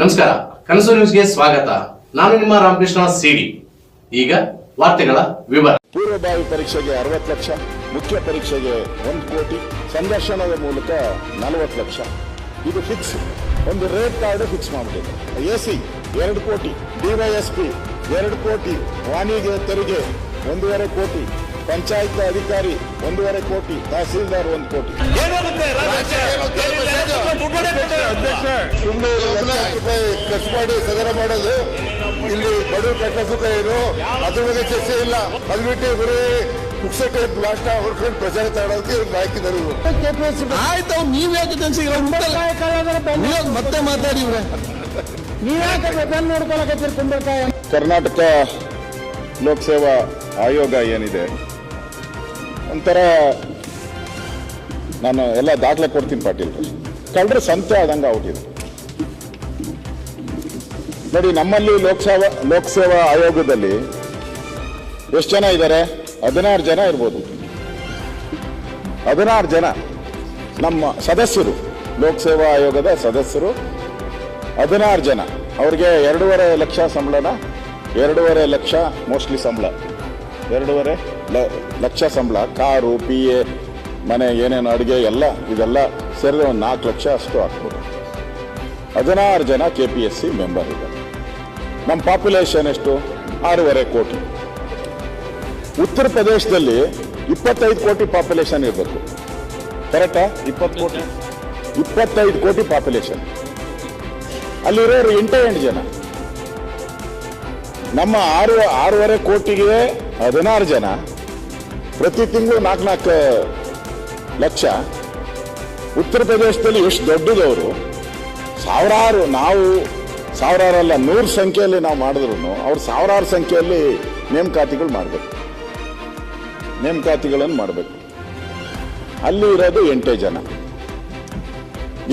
ನಮಸ್ಕಾರ, ಕನಸು ನ್ಯೂಸ್ಗೆ ಸ್ವಾಗತ. ನಾನು ನಿಮ್ಮ ರಾಮಕೃಷ್ಣ ಸಿಡಿ. ಈಗ ವಾರ್ತೆಗಳ ವಿವರ. ಪೂರ್ವಭಾವಿ ಪರೀಕ್ಷೆಗೆ ಅರವತ್ತು ಲಕ್ಷ, ಮುಖ್ಯ ಪರೀಕ್ಷೆಗೆ ಒಂದು ಕೋಟಿ, ಸಂದರ್ಶನದ ಮೂಲಕ ನಲವತ್ತು ಲಕ್ಷ. ಇದು ಫಿಕ್ಸ್ ಒಂದು ರೇಟ್ ಕಾರ್ಡ್ ಫಿಕ್ಸ್ ಮಾಡಬೇಕು. ಎ ಸಿ, ಎರಡು ಕೋಟಿ. ಡಿವೈಎಸ್ಪಿ ಎರಡು ಕೋಟಿ. ವಾಣಿಜ್ಯ ತೆರಿಗೆ, ಒಂದೂವರೆ ಕೋಟಿ. ಪಂಚಾಯತ್ ಅಧಿಕಾರಿ ಒಂದೂವರೆ ಕೋಟಿ ತಹಸೀಲ್ದಾರ್ ಒಂದು ಕೋಟಿ. ಸುಮ್ಮನೆ ರೂಪಾಯಿ ಖರ್ಚು ಮಾಡಿ ಸದನ ಮಾಡೋದು. ಇಲ್ಲಿ ಬಡವರು ಕಟ್ಟ ಸುಖ ಏನು? ಅದ್ರ ಬಗ್ಗೆ ಚರ್ಚೆ ಇಲ್ಲ. ಅದ್ಬಿಟ್ಟು ಬರೀ ಪುಕ್ಸಟ್ಟೆ ಬ್ಲಾಸ್ಟ್ ಹೊಡ್ಕೊಂಡು ಪ್ರಚಾರ ತಗೊಳೋದಕ್ಕೆ ಇವ್ರು ಹಾಕಿದ್ದಾರೆ ಇವ್ರು. ಆಯ್ತು ನೀವ್ ಯಾಕೆ ನೀವು ಮತ್ತೆ ಮಾತಾಡಿವ್ರೆ ಕರ್ನಾಟಕ ಲೋಕಸೇವಾ ಆಯೋಗ ಏನಿದೆ? ಒಂಥರ ನಾನು ಎಲ್ಲ ದಾಖಲೆ ಕೊಡ್ತೀನಿ ಪಾಟೀಲ್. ಕಳ್ಳರ ಸಂತೆ ಆದಂಗೆ ಆಗ್ಬಿಟ್ಟಿದೆ. ನೋಡಿ, ನಮ್ಮಲ್ಲಿ ಲೋಕಸಭಾ, ಲೋಕಸೇವಾ ಆಯೋಗದಲ್ಲಿ ಎಷ್ಟು ಜನ ಇದ್ದಾರೆ? ಹದಿನಾರು ಜನ ಇರ್ಬೋದು. ಹದಿನಾರು ಜನ ನಮ್ಮ ಸದಸ್ಯರು, ಲೋಕಸೇವಾ ಆಯೋಗದ ಸದಸ್ಯರು, ಹದಿನಾರು ಜನ. ಅವ್ರಿಗೆ ಎರಡೂವರೆ ಲಕ್ಷ ಸಂಬಳನ, ಎರಡೂವರೆ ಲಕ್ಷ ಮೋಸ್ಟ್ಲಿ ಸಂಬಳ. ಎರಡೂವರೆ ಲಕ್ಷ ಸಂಬಳ, ಕಾರು ಪಿ ಎ, ಮನೆ, ಏನೇನು ಅಡುಗೆ, ಎಲ್ಲ, ಇದೆಲ್ಲ ಸೇರಿದ್ರೆ ಒಂದು ನಾಲ್ಕು ಲಕ್ಷ ಅಷ್ಟು ಹಾಕ್ಬೋದು ಹದಿನಾರು ಜನ K P S C member ಇದ್ದಾರೆ. ನಮ್ಮ ಪಾಪ್ಯುಲೇಷನ್ ಎಷ್ಟು? ಆರೂವರೆ ಕೋಟಿ. ಉತ್ತರ ಪ್ರದೇಶದಲ್ಲಿ ಇಪ್ಪತ್ತೈದು ಕೋಟಿ ಪಾಪ್ಯುಲೇಷನ್ ಇರಬೇಕು. ಕರೆಕ್ಟಾ ಇಪ್ಪತ್ತು ಕೋಟಿ. ಇಪ್ಪತ್ತೈದು ಕೋಟಿ ಪಾಪ್ಯುಲೇಷನ್ ಅಲ್ಲಿರೋರು ಎಂಟೇ ಎಂಟು ಜನ. ನಮ್ಮ ಆರು, ಆರೂವರೆ ಕೋಟಿಗೆ ಹದಿನಾರು ಜನ ಪ್ರತಿ ತಿಂಗಳು ನಾಲ್ಕು ನಾಲ್ಕು ಲಕ್ಷ. ಉತ್ತರ ಪ್ರದೇಶದಲ್ಲಿ ಎಷ್ಟು ದೊಡ್ಡದವರು? ಸಾವಿರಾರು ನಾವು ಸಾವಿರಾರಲ್ಲ, ನೂರು ಸಂಖ್ಯೆಯಲ್ಲಿ ನಾವು ಮಾಡಿದ್ರು ಅವ್ರು ಸಾವಿರಾರು ಸಂಖ್ಯೆಯಲ್ಲಿ ನೇಮಕಾತಿಗಳು ಮಾಡಬೇಕು. ನೇಮಕಾತಿಗಳನ್ನು ಮಾಡಬೇಕು. ಅಲ್ಲಿ ಇರೋದು ಎಂಟೇ ಜನ.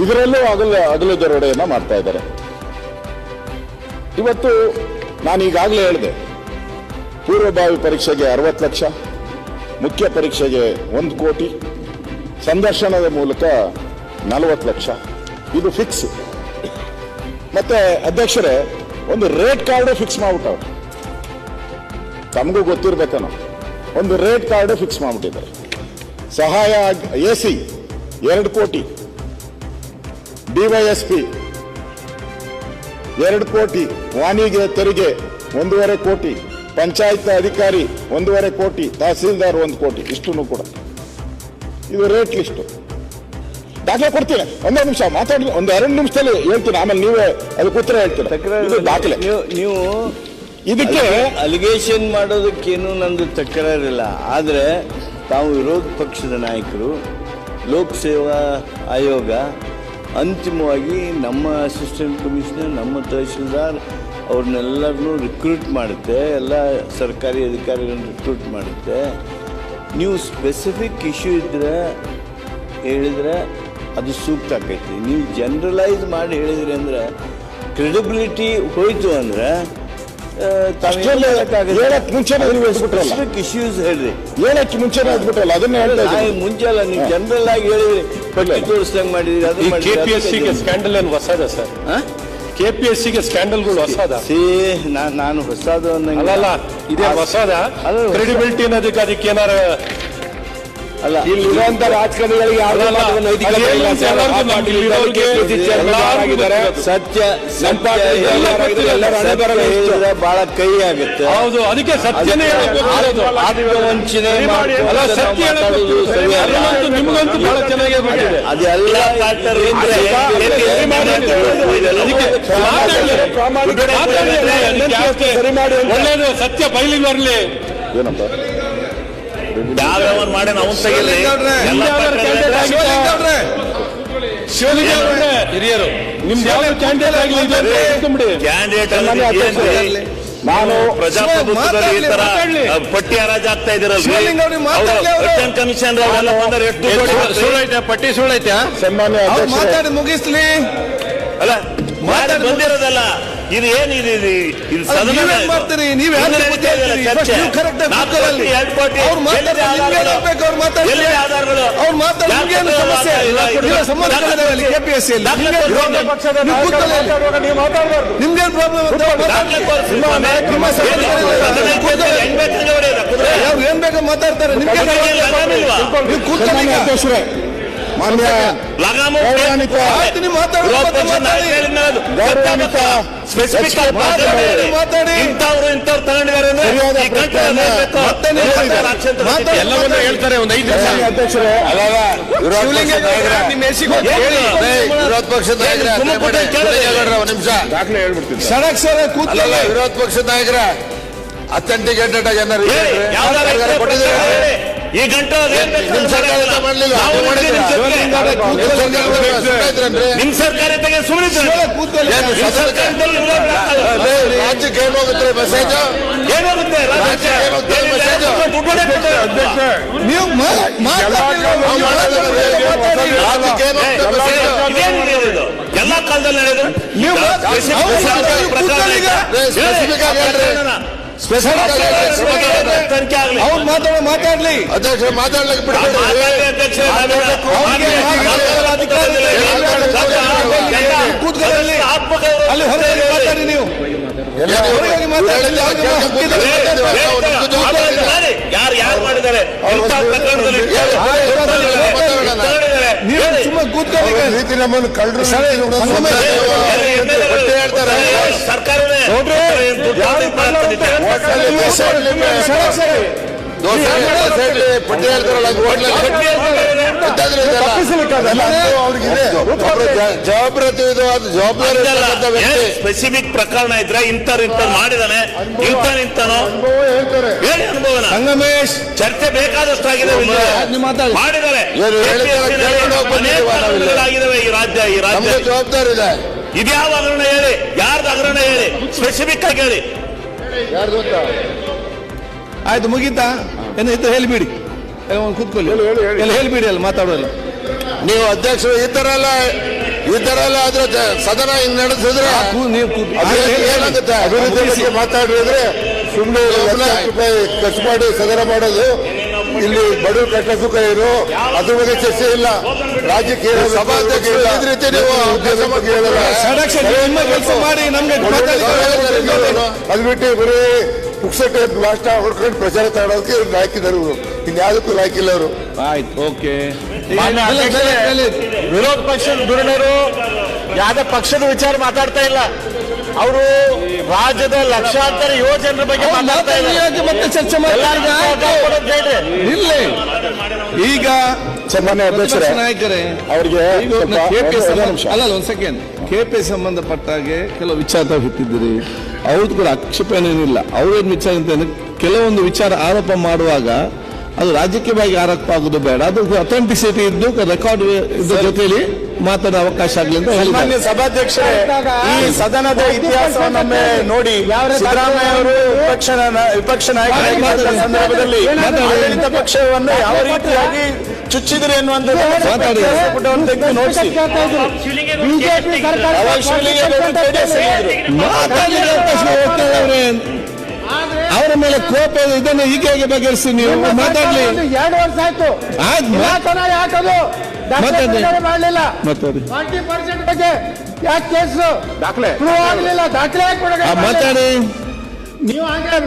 ಇದರಲ್ಲೂ ಅಗಲ ಅಗಲ ದರೋಡೆಯನ್ನು ಮಾಡ್ತಾ ಇದ್ದಾರೆ. ಇವತ್ತು ನಾನು ಈಗಾಗಲೇ ಹೇಳಿದೆ ಪೂರ್ವಭಾವಿ ಪರೀಕ್ಷೆಗೆ ಅರವತ್ತು ಲಕ್ಷ, ಮುಖ್ಯ ಪರೀಕ್ಷೆಗೆ ಒಂದು ಕೋಟಿ, ಸಂದರ್ಶನದ ಮೂಲಕ ನಲವತ್ತು ಲಕ್ಷ. ಇದು ಫಿಕ್ಸ್ ಮತ್ತೆ ಅಧ್ಯಕ್ಷರೇ, ಒಂದು ರೇಟ್ ಕಾರ್ಡ್ ಫಿಕ್ಸ್ ಮಾಡ್ಬಿಟ್ಟವ್ರು. ತಮಗೂ ಗೊತ್ತಿರ್ಬೇಕನೋ. ಒಂದು ರೇಟ್ ಕಾರ್ಡ್ ಫಿಕ್ಸ್ ಮಾಡ್ಬಿಟ್ಟಿದ್ದಾರೆ. ಸಹಾಯ ಎ ಸಿ, ಎರಡು ಕೋಟಿ. ಡಿವೈಎಸ್ಪಿ ಎರಡು ಕೋಟಿ. ವಾಣಿಗೆ ತೆರಿಗೆ, ಒಂದೂವರೆ ಕೋಟಿ. ಪಂಚಾಯತ್ ಅಧಿಕಾರಿ ಒಂದೂವರೆ ಕೋಟಿ ತಹಸೀಲ್ದಾರ್ ಒಂದು ಕೋಟಿ ಇಷ್ಟು ಕೂಡ. ಇದು ರೇಟ್ ಲಿಸ್ಟು. ದಾಖಲೆ ಕೊಡ್ತೀನಿ. ಒಂದೇ ನಿಮಿಷ ಮಾತಾಡಿ ಒಂದು ಎರಡು ನಿಮಿಷದಲ್ಲಿ ಹೇಳ್ತೀನಿ. ಆಮೇಲೆ ನೀವೇ ಅದಕ್ಕೆ ಉತ್ತರ ಹೇಳ್ತೀರಾ. ದಾಖಲೆ. ನೀವು ನೀವು ಇದಕ್ಕೆ ಅಲಿಗೇಷನ್ ಮಾಡೋದಕ್ಕೇನು ನಂದು ತಕರಾರಿಲ್ಲ. ಆದರೆ ತಾವು ವಿರೋಧ ಪಕ್ಷದ ನಾಯಕರು ಲೋಕಸೇವಾ ಆಯೋಗ ಅಂತಿಮವಾಗಿ ನಮ್ಮ ಅಸಿಸ್ಟೆಂಟ್ ಕಮಿಷನರ್ ನಮ್ಮ ತಹಶೀಲ್ದಾರ್ ಅವ್ರನ್ನೆಲ್ಲರನ್ನೂ ರಿಕ್ರೂಟ್ ಮಾಡುತ್ತೆ ಎಲ್ಲ ಸರ್ಕಾರಿ ಅಧಿಕಾರಿಗಳನ್ನ ರಿಕ್ರೂಟ್ ಮಾಡುತ್ತೆ. ನೀವು ಸ್ಪೆಸಿಫಿಕ್ ಇಶ್ಯೂ ಇದ್ದರೆ ಹೇಳಿದ್ರೆ ಅದು ಸೂಕ್ತ ಆಕೈತಿ. ನೀವು ಜನರಲೈಸ್ ಮಾಡಿ ಹೇಳಿದ್ರಿ ಅಂದ್ರೆ ಕ್ರೆಡಿಬಿಲಿಟಿ ಹೋಯಿತು ಅಂದ್ರೆ ಸ್ಪೆಸಿಫಿಕ್ ಹೇಳ್ಬಿಟ್ರಲ್ಲ. ಇಶ್ಯೂಸ್ ಹೇಳ್ರಿ. ಹೇಳಕ್ಕೆ ಮುಂಚೆನೇ ಆಗ್ಬಿಟ್ಟಲ್ಲ ಅದನ್ನ ಮುಂಚೆ ಅಲ್ಲ ನೀವು ಜನರಲ್ ಆಗಿ ಹೇಳಿದ್ರಿ ಪಟ್ಟಿ ತೋರಿಸ್ದಂಗೆ ಮಾಡಿದ್ರಿ ಅದು ಕೆಪಿಎಸ್ಸಿಗೆ ಸ್ಕ್ಯಾಂಡಲ್ ಏನು ಹೊಸದ ಸರ್? ಹಾ? ಕೆಪಿಎಸ್ಸಿಗೆ ಸ್ಕ್ಯಾಂಡಲ್ಗಳು ಹೊಸದ ಸೇ ನಾನು ಹೊಸದು ಅನ್ನಂಗಿಲ್ಲ. ಅಲ್ಲಲ್ಲ ಇದೇ ಹೊಸದ ಕ್ರೆಡಿಬಿಲಿಟಿ ಅನ್ನೋದಕ್ಕೆ ಅದಕ್ಕೆ ಏನಾರ ಅಲ್ಲ ಇಲ್ಲಿರುವಂತ ರಾಜಕಾರಣಿಗಳಿಗೆ. ಸತ್ಯ ಬಹಳ ಕೈ ಆಗುತ್ತೆ ಹೌದು ಅದಕ್ಕೆ ಸತ್ಯನೇ ವಂಚನೆ. ನಿಮಗಂತೂ ಬಹಳ ಚೆನ್ನಾಗಿ ಅದೆಲ್ಲ? ಸರಿ ಮಾಡಿ. ಒಳ್ಳೇದು ಸತ್ಯ ಬಯಲಿಗೆ ಬರಲಿ ಏನಪ್ಪ ಯಾವ್ಯಾವ ಮಾಡಿ ನಾವು ಹಿರಿಯರು ಯಾವ ಕ್ಯಾಂಡಿಡೇಟ್ ನಾನು ಪ್ರಜಾಪ್ರಭುತ್ವದಲ್ಲಿ ಈ ತರ ಪಟ್ಟಿ ಹರಾಜ್ ಆಗ್ತಾ ಇದ್ದೀರಲ್ಲ ಕಮಿಷನ್ ಸುಳ್ಳೈತೆ ಪಟ್ಟಿ ಸುಳ್ಳೈತೆ. ಸನ್ಮಾನ್ಯ ಮುಗಿಸ್ಲಿ. ಅಲ್ಲ ಮಾತಾಡಿ ಬಂದಿರೋದಲ್ಲ? ಇದು ಏನು ಇದು ಇದು ಇದು ಸದನ ಮಾಡ್ತೀರಿ? ನೀವ್ ಆಧಾರಗಳು? ಅವ್ರು ಮಾತಾಡ್ತಾರೆ? ಎಲ್ಲಿದೆ ಆಧಾರಗಳು? ಅವ್ರು ಮಾತಾಡಿ ಯಾಕೆ ನಿಮ್ಗೇನು ಸಮಸ್ಯೆ? ನಿಮ್ಗೇನ್ ಪ್ರಾಬ್ಲಮ್ ಏನು? ಬೇಕಾದ್ರೆ ಮಾತಾಡ್ತಾರೆ. ನಿಮ್ಗೆ ಮಾನ್ಯ ಗೌರವಾನ್ವಿತ ಗೌರವಾನ್ವಿತ. ಎಲ್ಲವನ್ನೂ ಹೇಳ್ತಾರೆ ಒಂದು ಐದು ಅಧ್ಯಕ್ಷರೇ. ವಿರೋಧ ಪಕ್ಷದ ಒಂದ್ ನಿಮಿಷ. ದಾಖಲೆ ಹೇಳ್ಬಿಡ್ತೀನಿ. ಸರ ಕೂತ್ಕೊಳ್ಳಿ. ವಿರೋಧ ಪಕ್ಷದ ನಾಯಕರ ಅಥೆಂಟಿಕೇಟೆಡ್ ಆಗಿ ಏನಾರು ಕೊಟ್ಟಿದ್ದೀರಾ? ಈ ಗಂಟೆ ನಿಮ್ ಸರ್ಕಾರ ಸುಮ್ಮನೆ ರಾಜ್ಯಕ್ಕೆ ಮೆಸೇಜ್ ಏನಾಗುತ್ತೆ ಮೆಸೇಜ್? ಕೊಡ್ತಾರೆ. ನೀವು? ಎಲ್ಲಾ ಕಾಲದಲ್ಲಿ ನಡೆಯೋದು? ನೀವು ಪ್ರಕರಣ ಮಾತಾಡಿ, ಪ್ರಕರಣ ಕೂತ್ಕೊಳ್ಳಿ ಈಗ. ಇದೆ. ಸ್ಪೆಸಿಫಿಕ್ ಆಗಿ ಹೇಳ್ರಿ ಸ್ಪೆಸಿಫಿಕ್ ಆಗಿ ಹೇಳ್ರಿ ಪ್ರಕರಣ ತನಿಖೆ ಆಗ್ಲಿ. ಅವ್ರು ಮಾತಾಡೋ ಮಾತಾಡ್ಲಿ ಅಧ್ಯಕ್ಷ ಮಾತಾಡ್ಲಿಕ್ಕೆ ಬಿಡ್ಬೇಡಿ ಮಾತಾಡಿ ಅಧ್ಯಕ್ಷರೇ, ನಾವೆಲ್ಲ ಅವ್ರಿಗೆ ಮಾತಾಡೋ ಅಧಿಕಾರ ಇಲ್ಲ. ಕೂತ್ಕೊಳ್ಳಿ. ಆತ್ಮಗೌರವ ಅಲ್ಲಿ ಹೊರಗೆ ಮಾತಾಡಿ ನೀವು ಹೊರಗೆ ಹೋಗಿ ಮಾತಾಡಿ. ಈಗ. ರೀತಿ ನಮ್ಮನ್ನು ಕಳ್ಳರು ಹೇಳ್ತಾರೆ. ಸರ್ಕಾರವೇ ಪಟ್ಟಿ ಹೇಳ್ತಾರಲ್ಲ ಜವಾಬ್ದಾರಿ ಸ್ಪೆಸಿಫಿಕ್ ಪ್ರಕರಣ ಇದ್ರೆ ಇಂಥವ್ರು ಇಂಥ ಮಾಡಿದಾನೆ. ಇಂಥ ನಿಂತನೋ ಹೇಳಿ ಅನುಭವನ. ಸಂಗಮೇಶ್ ಚರ್ಚೆ ಬೇಕಾದಷ್ಟು ಆಗಿದೆ. ಮಾಡಿದ್ದಾರೆ ಈ ರಾಜ್ಯ ಈ ರಾಜ್ಯ. ಜವಾಬ್ದಾರಿ ಇದೆ. ಇದ್ಯಾವ ಹಗರಣ ಹೇಳಿ? ಯಾರ್ದು ಹಗರಣ ಹೇಳಿ? ಸ್ಪೆಸಿಫಿಕ್ ಆಗಿ ಹೇಳಿ. ಆಯ್ತು ಮುಗೀತಾ? ಏನು ಇತ್ತು ಹೇಳಿಬಿಡಿ ಕೂತ್ಕೊಳ್ಳಿ. ಎಲ್ಲ ಹೇಳಿಬಿಡಿ ಅಲ್ಲಿ ಮಾತಾಡೋಲ್ಲ ನೀವು ಅಧ್ಯಕ್ಷರು ಈ ತರ ಎಲ್ಲ. ಈ ತರ ಎಲ್ಲ ಆದ್ರೆ ಸದನ ಹಿಂಗ್ ನಡೆಸಿದ್ರೆ ಏನಾಗುತ್ತೆ? ಅಭಿವೃದ್ಧಿ ಬಗ್ಗೆ ಮಾತಾಡಿದ್ರೆ ಸುಮ್ಮನೆ ರೂಪಾಯಿ ಖರ್ಚು ಮಾಡಿ ಸದನ ಮಾಡೋದು. ಇಲ್ಲಿ ಬಡವರು ಕಟ್ಟ ಸುಖ ಇರು. ಅದ್ರ ಬಗ್ಗೆ ಚರ್ಚೆ ಇಲ್ಲ. ರಾಜ್ಯಕ್ಕೆ ಅದ್ಬಿಟ್ಟು ಬರೀ ಪುಕ್ಸಟ್ಟೆ ಲಾಸ್ಟ್ ಹೊಡ್ಕೊಂಡು ಪ್ರಚಾರ ತಗೊಳೋದಕ್ಕೆ ಹಾಕಿದ್ದಾರೆ ಇವರು. ಇನ್ಯಾವುದಕ್ಕೂ ಹಾಕಿಲ್ಲ ಅವರು. ಆಯ್ತು ಓಕೆ. ವಿರೋಧ ಪಕ್ಷದ ಧುರೀಣರು ಯಾವ್ದೇ ಪಕ್ಷದ ವಿಚಾರ ಮಾತಾಡ್ತಾ ಇಲ್ಲ. ಅವರು ರಾಜ್ಯದ ಲಕ್ಷಾಂತರ ಯೋಜನೆ ಬಗ್ಗೆ ಮಾತಾಡ್ತಾ ಇದ್ದಾರೆ. ಮತ್ತೆ ಚರ್ಚೆ ಇಲ್ಲ. ಈಗ ಸನ್ಮಾನ್ಯ ಅಧ್ಯಕ್ಷರೇ ನಾಯಕರೇ ಅವ್ರಿಗೆ. ಅಲ್ಲ ಒಂದ್ ಸೆಕೆಂಡ್ ಕೆಪಿ ಸಂಬಂಧಪಟ್ಟಾಗೆ ಕೆಲವು ವಿಚಾರ ಹುಟ್ಟಿದ್ದೀರಿ. ಅವ್ರದ್ದು ಕೂಡ ಆಕ್ಷೇಪಣೆ ಏನಿಲ್ಲ ಅವ್ರೇನ್ ವಿಚಾರ ಅಂತ ಕೆಲವೊಂದು ವಿಚಾರ ಆರೋಪ ಮಾಡುವಾಗ ಅದು ರಾಜಕೀಯ ಬಗ್ಗೆ ಆರೋಪ ಆಗೋದು ಬೇಡ. ಅದು ಅಥೆಂಟಿಸಿಟಿ ಇದ್ದು ರೆಕಾರ್ಡ್ ಜೊತೆಯಲ್ಲಿ ಮಾತಾಡೋ ಅವಕಾಶ ಆಗಲಿ ಅಂತ ಮಾನ್ಯ ಹೇಳಿದ್ದಾರೆ ಸಭಾಧ್ಯಕ್ಷರೇ ಈ ಸದನದ ಇತಿಹಾಸವನ್ನೊಮ್ಮೆ ನೋಡಿ. ಸಿದ್ದರಾಮಯ್ಯ ಅವರು ವಿಪಕ್ಷ ವಿಪಕ್ಷ ನಾಯಕರಾಗಿದ್ದ ಸಂದರ್ಭದಲ್ಲಿ ಆಡಳಿತ ಪಕ್ಷವನ್ನು ಯಾವ ರೀತಿಯಾಗಿ ಚುಚ್ಚಿದ್ರು ಎನ್ನುವಂಥದ್ದು ಅವ್ರೆ. ಮೇಲೆ ಕೋಪ ಇದೆ, ಇದನ್ನು ಈಗ ಹೇಗೆ ಬಗೆಹರಿಸಿ ನೀವು ಮಾತಾಡ್ಲಿ. ಎರಡು ವರ್ಷ ಆಯ್ತು. ಇಲಾಖನ ಯಾಕದು? ಮಾಡಲಿಲ್ಲ. ಮಾತಾಡಿ ಟ್ವೆಂಟಿ ಪರ್ಸೆಂಟ್ ಬಗ್ಗೆ ಯಾಕೆ ಕೇಸು? ದಾಖಲೆ. ಪ್ರೂವ್ ಆಗಲಿಲ್ಲ ದಾಖಲೆ ಆ, ಮಾತಾಡಿ. ನೀವು ಹಾಗೆ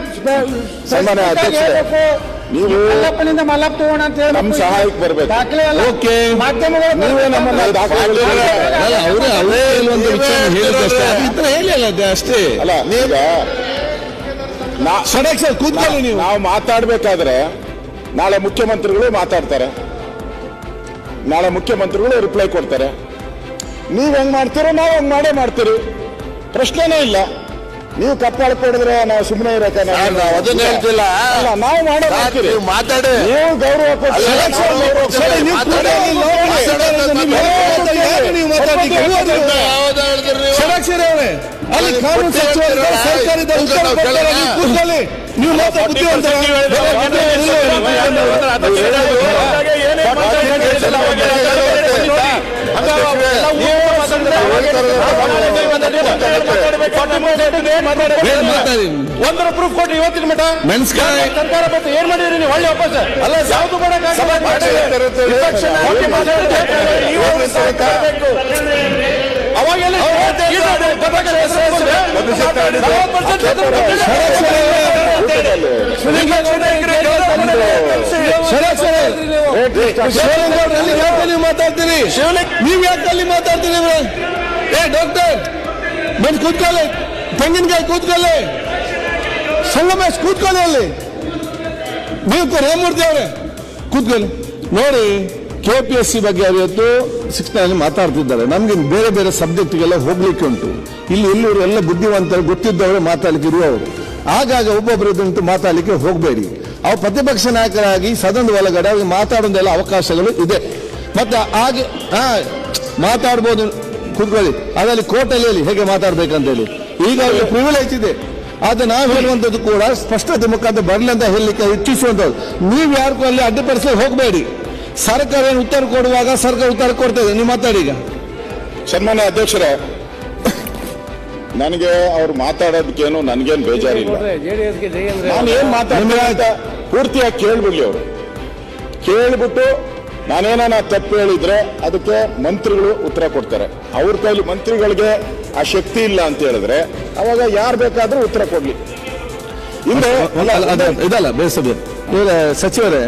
ಸನ್ಮಾನ್ಯ ಅಧ್ಯಕ್ಷರೇ, ನೀವು ಮಲ್ಲಪ್ಪನಿಂದ ಮಲ್ಲಪ್ಪ ತಗೋಣ ಅಂತ ಹೇಳಿ ನಮ್ಮ ಸಹಾಯಕ್ಕೆ ಬರ್ಬೇಕು. ದಾಖಲೆ ಎಲ್ಲ ಓಕೆ. ಮಾಧ್ಯಮಗಳು ನೀವೇ ನಮ್ಮನ್ನ ದಾಖಲೆ ಅಲ್ಲ. ಅವರೇ ಅವರೇ ಒಂದು ವಿಚಾರ ಹೇಳಿದಷ್ಟೇ. ಈ ಥರ ಅಷ್ಟೇ. ಅಲ್ಲ ಈಗ ನೀವು. ನಾವು ಮಾತಾಡಬೇಕಾದ್ರೆ ನಾಳೆ ಮುಖ್ಯಮಂತ್ರಿಗಳು ಮಾತಾಡ್ತಾರೆ. ನಾಳೆ ಮುಖ್ಯಮಂತ್ರಿಗಳು ರಿಪ್ಲೈ ಕೊಡ್ತಾರೆ. ನೀವು ಹೆಂಗ್ ಮಾಡ್ತೀರೋ ನಾವು ಹಂಗ್ ಮಾಡೇ ಮಾಡ್ತೀರಿ. ಪ್ರಶ್ನೆನೇ ಇಲ್ಲ. ನೀವು ಕಪ್ಪಾಳ ಕೊಡಿದ್ರೆ ನಾವು ಸುಮ್ಮನೆ ಇರಕ್ಕೆ ನಾವು ಮಾಡೇ ಮಾತಾಡಿ. ನೀವು ಗೌರವ ಕೊಟ್ಟು ಸಡಕ್ಷರಿ ಅವರೇ ಅಲ್ಲಿ ಕಾನೂನು ಸಚಿವರು ಸರ್ಕಾರದ ಉತ್ತರ ಕೇಳೋಣ. ನೀವು ಮಾತ್ರ ಬುದ್ಧಿವಂತ ಏನೇ ಒಂದರ ಪ್ರೂಫ್ ಕೊಟ್ಟು ಇವತ್ತಿನ ಮಠ ಮೆಣಸ್ಕಾಯಿ ಸರ್ಕಾರ ಬಂತು ಏನ್ ಮಾಡಿದ್ರಿ ನೀವು ಒಳ್ಳೆ ವಾಪಸ್ ಅಲ್ಲ ಯಾವ್ದು ಅವಾಗೆಲ್ಲ ಶಿವಲಿಂಗೌಡ್ರಲ್ಲಿ ಯಾಕೆ ನೀವು ಮಾತಾಡ್ತೀರಿ? ನೀವ್ ಯಾಕೆ ಅಲ್ಲಿ ಮಾತಾಡ್ತೀರಿ ಏ ಡಾಕ್ಟರ್ ಬಂದು ಕೂತ್ಕೊಳ್ಳಿ. ತೆಂಗಿನಕಾಯಿ ಕೂತ್ಕೊಳ್ಳಿ. ಸಂಗಮೇಶ್ ಕೂತ್ಕೊಳ್ಳಿ ಅಲ್ಲಿ. ನೀವು ರೇಮೂರ್ತಿ ಅವರೇ? ಕೂತ್ಕೊಳ್ಳಿ. ನೋಡಿ ಕೆ ಪಿ ಎಸ್ ಸಿ ಬಗ್ಗೆ ಇವತ್ತು ಶಿಕ್ಷಣ ಮಾತಾಡ್ತಿದ್ದಾರೆ. ನಮ್ಗೆ ಬೇರೆ ಬೇರೆ ಸಬ್ಜೆಕ್ಟ್ಗೆಲ್ಲ ಹೋಗ್ಲಿಕ್ಕೆ ಉಂಟು. ಇಲ್ಲಿ ಎಲ್ಲರೂ ಎಲ್ಲ ಬುದ್ಧಿವಂತರು ಗೊತ್ತಿದ್ದವರು ಮಾತಾಡ್ಲಿಕ್ಕೆ ಇರುವವರು. ಆಗಾಗ ಒಬ್ಬೊಬ್ಬರು ಮಾತಾಡಲಿಕ್ಕೆ ಮಾತಾಡ್ಲಿಕ್ಕೆ ಹೋಗಬೇಡಿ. ಅವ್ರು ಪ್ರತಿಪಕ್ಷ ನಾಯಕರಾಗಿ ಸದನದ ಒಳಗಡೆ ಅವ್ರಿಗೆ ಮಾತಾಡೋದೆಲ್ಲ ಅವಕಾಶಗಳು ಇದೆ ಮತ್ತೆ ಹಾಗೆ ಹಾ ಮಾತಾಡ್ಬೋದು ಕೂತ್ಕೊಳ್ಳಿ ಅದರಲ್ಲಿ ಕೋರ್ಟಲ್ಲಿ ಹೇಳಿ ಹೇಗೆ ಮಾತಾಡ್ಬೇಕಂತೇಳಿ ಈಗ ಅವ್ರಿಗೆ ಪ್ರಿವಿಲೇಜ್ ಇದೆ ಆದ್ರೆ ನಾವು ಹೇಳುವಂಥದ್ದು ಕೂಡ ಸ್ಪಷ್ಟತೆ ಮುಖಾಂತರ ಬರಲಿ ಅಂತ ಹೇಳಲಿಕ್ಕೆ ಇಚ್ಛಿಸುವಂಥದ್ದು ನೀವು ಯಾರಿಗೂ ಅಲ್ಲಿ ಅಡ್ಡಿಪಡಿಸಲು ಹೋಗಬೇಡಿ ಸರ್ಕಾರ ಏನು ಉತ್ತರ ಕೊಡುವಾಗ ಸರ್ಕಾರ ಉತ್ತರ ಕೊಡ್ತದೆ ನೀವು ಮಾತಾಡಿ ಈಗ ಸನ್ಮಾನ್ಯ ಅಧ್ಯಕ್ಷರೇ ನನಗೆ ಅವ್ರು ಮಾತಾಡೋದಕ್ಕೇನು ನನಗೇನು ಬೇಜಾರಿಲ್ಲ ನಾನು ಏನು ಮಾತಾಡ್ತೀನಿ ಅಂತ ಪೂರ್ತಿಯಾಗಿ ಕೇಳ್ಬಿಡ್ಲಿ ಅವರು. ಕೇಳಿಬಿಟ್ಟು ನಾನೇನ ತಪ್ಪು ಹೇಳಿದ್ರೆ ಅದಕ್ಕೆ ಮಂತ್ರಿಗಳು ಉತ್ತರ ಕೊಡ್ತಾರೆ. ಅವ್ರ ಕೈಲಿ ಮಂತ್ರಿಗಳಿಗೆ ಆ ಶಕ್ತಿ ಇಲ್ಲ ಅಂತ ಹೇಳಿದ್ರೆ ಅವಾಗ ಯಾರು ಬೇಕಾದ್ರೂ ಉತ್ತರ ಕೊಡ್ಲಿ. ಇದಲ್ಲ ಬೇಸದೆ ಸಚಿವರೇ.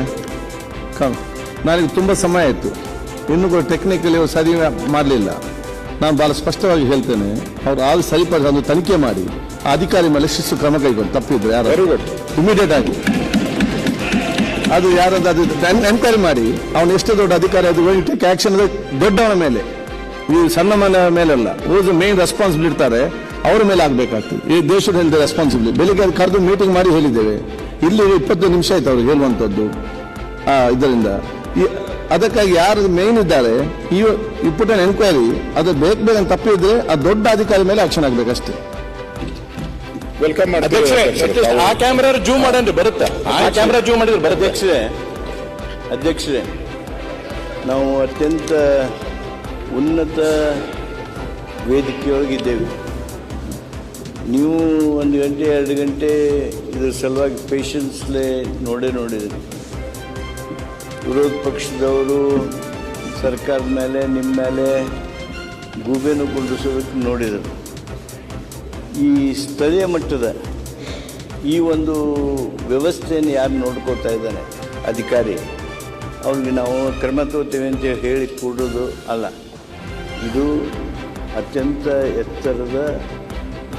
ನನಗೆ ತುಂಬ ಸಮಯ ಆಯಿತು. ಇನ್ನು ಕೂಡ ಟೆಕ್ನಿಕಲಿ ಸರಿ ಮಾಡಲಿಲ್ಲ. ನಾನು ಬಹಳ ಸ್ಪಷ್ಟವಾಗಿ ಹೇಳ್ತೇನೆ ಅವ್ರು ಆಗ ಸರಿಪಡಿಸಿ ಒಂದು ತನಿಖೆ ಮಾಡಿ ಆ ಅಧಿಕಾರಿ ಮೇಲೆ ಶಿಸ್ತು ಕ್ರಮ ಕೈಗೊಂಡು ತಪ್ಪಿದ್ರೆ ಯಾರು. ಇಮಿಡಿಯೇಟ್ ಆಗಿ. ಅದು ಯಾರದ ಅದು ಎನ್ಕ್ವೈರಿ ಮಾಡಿ. ಅವನು ಎಷ್ಟು ದೊಡ್ಡ ಅಧಿಕಾರಿ ಅದು ಟೇಕ್ ಆಕ್ಷನ್ ದೊಡ್ಡವನ ಮೇಲೆ. ಈ ಸಣ್ಣ ಮನೆ ಮೇಲೆಲ್ಲ ಊಸ್ ಮೇನ್ ರೆಸ್ಪಾನ್ಸಿಬಿಲ್ ಇರ್ತಾರೆ, ಅವರ ಮೇಲೆ ಆಗ್ಬೇಕಾಗ್ತದೆ. ಈ ದೇಶದ ಹೇಳಿದ ರೆಸ್ಪಾನ್ಸಿಬಿಲಿಟಿ ಬೆಳಿಗ್ಗೆ ಅದು ಕರೆದು ಮೀಟಿಂಗ್ ಮಾಡಿ ಹೇಳಿದ್ದೇವೆ. ಇಲ್ಲಿ ಇಪ್ಪತ್ತು ನಿಮಿಷ ಆಯ್ತು ಅವ್ರು ಹೇಳುವಂಥದ್ದು ಇದರಿಂದ. ಅದಕ್ಕಾಗಿ ಯಾರು ಮೇನ್ ಇದ್ದಾರೆ ಈ ಇಪ್ಪುಟನ್ ಎನ್ಕ್ವೈರಿ ಅದು ಬೇಕು ಬೇಗ ತಪ್ಪಿದ್ರೆ ಆ ದೊಡ್ಡ ಅಧಿಕಾರಿ ಮೇಲೆ ಆಕ್ಷನ್ ಆಗ್ಬೇಕಷ್ಟೇ. ವೆಲ್ಕಮ್ ಆ ಕ್ಯಾಮ್ರಾ ಜೂಮ್ ಮಾಡನ್ರಿ ಬರುತ್ತೆ. ಆ ಕ್ಯಾಮ್ರಾ ಜೂಮ್ ಮಾಡಿದ್ರೆ ಬರುತ್ತೆ. ಅಧ್ಯಕ್ಷರೇ ಅಧ್ಯಕ್ಷರೇ ನಾವು ಅತ್ಯಂತ ಉನ್ನತ ವೇದಿಕೆಯೊಳಗಿದ್ದೇವೆ. ನೀವು ಒಂದು ಗಂಟೆ ಎರಡು ಗಂಟೆ ಇದ್ರ ಸಲುವಾಗಿ ಪೇಷನ್ಸ್ಲೇ ನೋಡೇ ನೋಡಿದ್ರಿ. ವಿರೋಧ ಪಕ್ಷದವರು ಸರ್ಕಾರದ ಮೇಲೆ ನಿಮ್ಮ ಮೇಲೆ ಗೂಬೆನೂ ಕುಂಡಿಸೋದಕ್ಕೆ ನೋಡಿದರು. ಈ ಸ್ಥಳೀಯ ಮಟ್ಟದ ಈ ಒಂದು ವ್ಯವಸ್ಥೆಯನ್ನು ಯಾರು ನೋಡ್ಕೋತಾ ಇದ್ದಾನೆ? ಅಧಿಕಾರಿ. ಅವ್ರಿಗೆ ನಾವು ಕ್ರಮ ತಗೋತೇವೆ ಅಂತ ಹೇಳಿ ಕೂಡೋದು ಅಲ್ಲ. ಇದು ಅತ್ಯಂತ ಎತ್ತರದ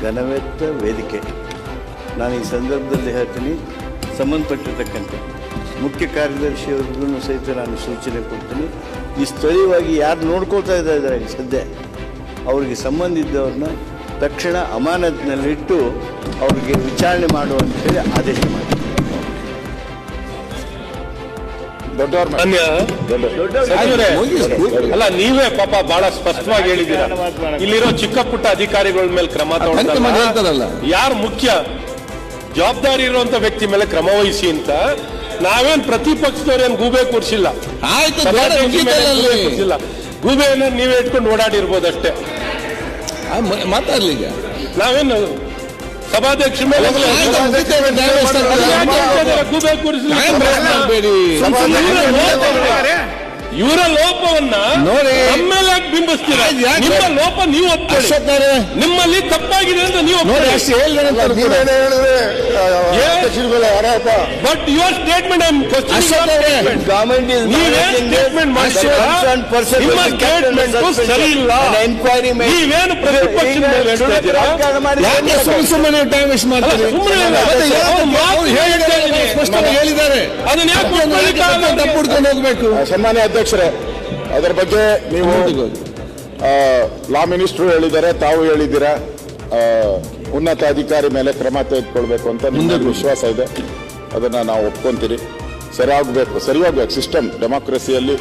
ಘನವೆತ್ತ ವೇದಿಕೆ. ನಾನು ಈ ಸಂದರ್ಭದಲ್ಲಿ ಹೇಳ್ತೀನಿ, ಸಂಬಂಧಪಟ್ಟಿರ್ತಕ್ಕಂಥ ಮುಖ್ಯ ಕಾರ್ಯದರ್ಶಿಯವ್ರಿಗೂ ಸಹಿತ ನಾನು ಸೂಚನೆ ಕೊಡ್ತೀನಿ. ಈ ಸ್ಥಳೀಯವಾಗಿ ಯಾರು ನೋಡ್ಕೊಳ್ತಾ ಇದ್ದಾರೆ ಸದ್ಯ, ಅವ್ರಿಗೆ ಸಂಬಂಧ ಇದ್ದವ್ರನ್ನ ತಕ್ಷಣ ಅಮಾನತ್ನಲ್ಲಿಟ್ಟು ಅವರಿಗೆ ವಿಚಾರಣೆ ಮಾಡು ಅಂತ ಹೇಳಿ ಆದೇಶ ಮಾಡಿ. ಅಲ್ಲ ನೀವೇ ಪಾಪ ಬಹಳ ಸ್ಪಷ್ಟವಾಗಿ ಹೇಳಿದ್ದೀರಾ? ಇಲ್ಲಿರೋ ಚಿಕ್ಕ ಪುಟ್ಟ ಅಧಿಕಾರಿಗಳ ಮೇಲೆ ಕ್ರಮ. ತಗೊಳ್ಳಲ್ಲ ಯಾರು ಮುಖ್ಯ? ಜವಾಬ್ದಾರಿ ಇರುವಂತ ವ್ಯಕ್ತಿ ಮೇಲೆ ಕ್ರಮ ವಹಿಸಿ ಅಂತ ನಾವೇನ್ ಪ್ರತಿಪಕ್ಷದವ್ರೇನ್ ಗೂಬೆ ಕೂರಿಸಿಲ್ಲ? ಗೂಬೆಯನ್ನ ನೀವೇ ಇಟ್ಕೊಂಡು ಓಡಾಡಿರ್ಬೋದಷ್ಟೇ. ಆ, ಮ- ಮಾತಾಡ್ಲಿ ಈಗ. ನಾವೇನು ಸಭಾಧ್ಯಕ್ಷ ಮೇಲೆ ಆಯ್ತು, ಇವರ ಲೋಪವನ್ನ ನೋಡಿ. ಬಿಂಬಿಸ್ತೀರಾ? ನಿಮ್ಮ ಲೋಪ ನೀವು ನಿಮ್ಮಲ್ಲಿ ತಪ್ಪಾಗಿದೆ ಅಂತ ನೀವು but your statement I government ಸರಿ ಇಲ್ಲ. ಎನ್ಕ್ವೈರಿ ನೀವೇನು ಸುಮ್ಮನೆ ಟೈಮ್ ವೇಸ್ಟ್ ಮಾಡ್ತಾರೆ? ಹೇಳಿದ್ದಾರೆ, ಅದನ್ನ ಯಾಕೆ ತಪ್ಪು ಹೋಗ್ಬೇಕು. ಸನ್ಮಾನ್ಯ ಸನ್ಮಾನ್ಯ ಅಧ್ಯಕ್ಷರೇ ಅದರ ಬಗ್ಗೆ ನೀವು ಲಾ ಮಿನಿಸ್ಟ್ರು ಹೇಳಿದ್ದಾರೆ ತಾವು ಹೇಳಿದ್ದೀರಾ ಉನ್ನತ ಅಧಿಕಾರಿ ಮೇಲೆ ಕ್ರಮ ತೆಗೆದುಕೊಳ್ಬೇಕು ಅಂತ ನಿಮಗೆ ವಿಶ್ವಾಸ ಇದೆ. ಅದನ್ನು ನಾವು ಒಪ್ಕೊಂತೀರಿ. ಸರಿಯಾಗಬೇಕು ಸರಿಯಾಗಬೇಕು ಸಿಸ್ಟಮ್ ಡೆಮಾಕ್ರಸಿಯಲ್ಲಿ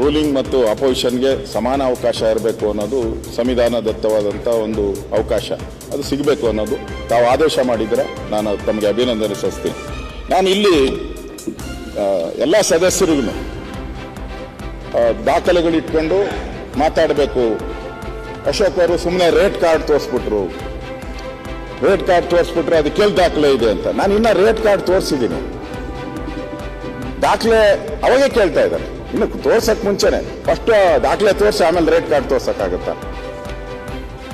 ರೂಲಿಂಗ್ ಮತ್ತು ಅಪೋಸಿಷನ್ಗೆ ಸಮಾನ ಅವಕಾಶ ಇರಬೇಕು ಅನ್ನೋದು ಸಂವಿಧಾನದತ್ತವಾದಂಥ ಒಂದು ಅವಕಾಶ. ಅದು ಸಿಗಬೇಕು ಅನ್ನೋದು ತಾವು ಆದೇಶ ಮಾಡಿದರೆ ನಾನು ತಮಗೆ ಅಭಿನಂದನೆ ಸಲ್ಲಿಸ್ತೀನಿ. ನಾನು ಇಲ್ಲಿ ಎಲ್ಲ ಸದಸ್ಯರಿಗೂ ದಾಖಲೆಗಳಿಟ್ಕೊಂಡು ಮಾತಾಡಬೇಕು. ಅಶೋಕ್ ಅವರು ಸುಮ್ಮನೆ ರೇಟ್ ಕಾರ್ಡ್ ತೋರಿಸ್ಬಿಟ್ರು. ರೇಟ್ ಕಾರ್ಡ್ ತೋರಿಸ್ಬಿಟ್ರೆ ಅದಕ್ಕೆಲ್ಲಿ ದಾಖಲೆ ಇದೆ ಅಂತ. ನಾನು ಇನ್ನ ರೇಟ್ ಕಾರ್ಡ್ ತೋರಿಸಿದ್ದೀನಿ. ದಾಖಲೆ ಅವಾಗೇ ಕೇಳ್ತಾ ಇದ್ದಾರೆ. ಇನ್ನು ತೋರ್ಸಕ್ ಮುಂಚೆನೆ ಫಸ್ಟ್ ದಾಖಲೆ ತೋರಿಸಿ ಆಮೇಲೆ ರೇಟ್ ಕಾರ್ಡ್ ತೋರ್ಸಕ್ಕಾಗತ್ತಾ?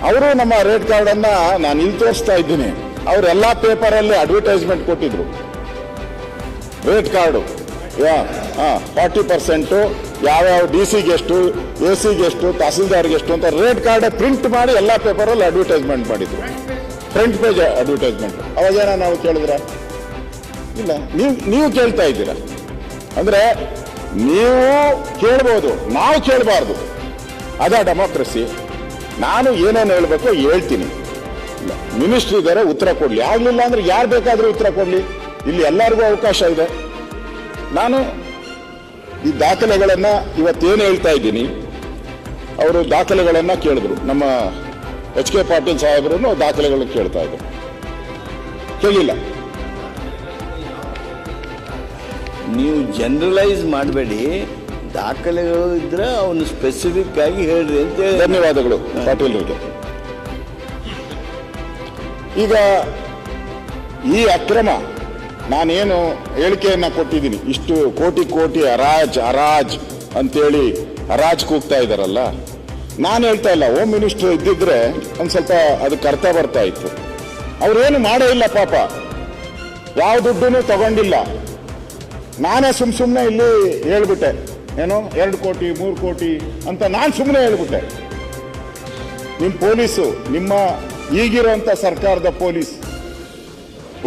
ಅವರು ನಮ್ಮ ರೇಟ್ ಕಾರ್ಡ್ ಅನ್ನ ನಾನು ಇಲ್ಲಿ ತೋರಿಸ್ತಾ ಇದ್ದೀನಿ. ಅವರೆಲ್ಲ ಪೇಪರ್ ಅಲ್ಲಿ ಅಡ್ವರ್ಟೈಸ್ಮೆಂಟ್ ಕೊಟ್ಟಿದ್ರು. Rate card. ಫಾರ್ಟಿ ಪರ್ಸೆಂಟು ಯಾವ್ಯಾವ ಡಿ ಸಿಗೆ ಎಷ್ಟು ಎ ಸಿಗೆ ಎಷ್ಟು ತಹಸೀಲ್ದಾರ್ಗೆ ಎಷ್ಟು ಅಂತ ರೇಟ್ ಕಾರ್ಡ್ ಪ್ರಿಂಟ್ ಮಾಡಿ ಎಲ್ಲ ಪೇಪರಲ್ಲಿ ಅಡ್ವರ್ಟೈಸ್ಮೆಂಟ್ ಮಾಡಿದ್ರು. Front page advertisement. ಅವಾಗೇನ ನಾವು ಕೇಳಿದ್ರ? ಇಲ್ಲ, ನೀವು ನೀವು ಕೇಳ್ತಾ ಇದ್ದೀರಾ? ಅಂದ್ರೆ ನೀವು ಕೇಳ್ಬೋದು, ನಾವು ಕೇಳಬಾರ್ದು. ಅದ ಡೆಮೋಕ್ರಸಿ. ನಾನು ಏನೇನು ಹೇಳಬೇಕು ಹೇಳ್ತೀನಿ. ಮಿನಿಸ್ಟ್ರಿ ಇದ್ದಾರೆ ಉತ್ತರ ಕೊಡಲಿ. ಆಗಲಿಲ್ಲ ಅಂದ್ರೆ ಯಾರು ಬೇಕಾದರೂ ಉತ್ತರ ಕೊಡಲಿ. ಇಲ್ಲಿ ಎಲ್ಲರಿಗೂ ಅವಕಾಶ ಇದೆ. ನಾನು ಈ ದಾಖಲೆಗಳನ್ನು ಇವತ್ತೇನು ಹೇಳ್ತಾ ಇದ್ದೀನಿ ಅವರು ದಾಖಲೆಗಳನ್ನು ಕೇಳಿದ್ರು. ನಮ್ಮ ಎಚ್ ಕೆ ಪಾಟೀಲ್ ಸಾಹೇಬರನ್ನು ದಾಖಲೆಗಳನ್ನು ಕೇಳ್ತಾ ಇದ್ರು. ಕೇಳಿಲ್ಲ. ನೀವು ಜನರಲೈಸ್ ಮಾಡಬೇಡಿ. ದಾಖಲೆಗಳು ಇದ್ರೆ ಅವನು ಸ್ಪೆಸಿಫಿಕ್ ಆಗಿ ಹೇಳ್ರಿ ಅಂತ ಧನ್ಯವಾದಗಳು ಧನ್ಯವಾದಗಳು ಪಾಟೀಲ್ರಿಗೆ ಈಗ ಈ ಅಕ್ರಮ ನಾನೇನು ಹೇಳಿಕೆಯನ್ನ ಕೊಟ್ಟಿದ್ದೀನಿ. ಇಷ್ಟು ಕೋಟಿ ಕೋಟಿ ಅರಾಜ್ ಅರಾಜ್ ಅಂತೇಳಿ ಅರಾಜ್ ಕೂಗ್ತಾ ಇದ್ದಾರಲ್ಲ, ನಾನು ಹೇಳ್ತಾ ಇಲ್ಲ. ಹೋಮ್ ಮಿನಿಸ್ಟರ್ ಇದ್ದಿದ್ರೆ ಒಂದು ಸ್ವಲ್ಪ ಅದು ಅರ್ಥ ಬರ್ತಾ ಇತ್ತು. ಅವ್ರೇನು ಮಾಡೇ ಇಲ್ಲ ಪಾಪ. ಯಾವ ದುಡ್ಡು ತಗೊಂಡಿಲ್ಲ. ನಾನೇ ಸುಮ್ ಸುಮ್ಮನೆ ಇಲ್ಲಿ ಹೇಳ್ಬಿಟ್ಟೆ. ಏನು ಎರಡು ಕೋಟಿ, ಮೂರು ಕೋಟಿ ಅಂತ ನಾನು ಸುಮ್ಮನೆ ಹೇಳ್ಬಿಟ್ಟೆ. ನಿಮ್ಮ ಪೊಲೀಸು, ನಿಮ್ಮ ಈಗಿರುವಂತ ಸರ್ಕಾರದ police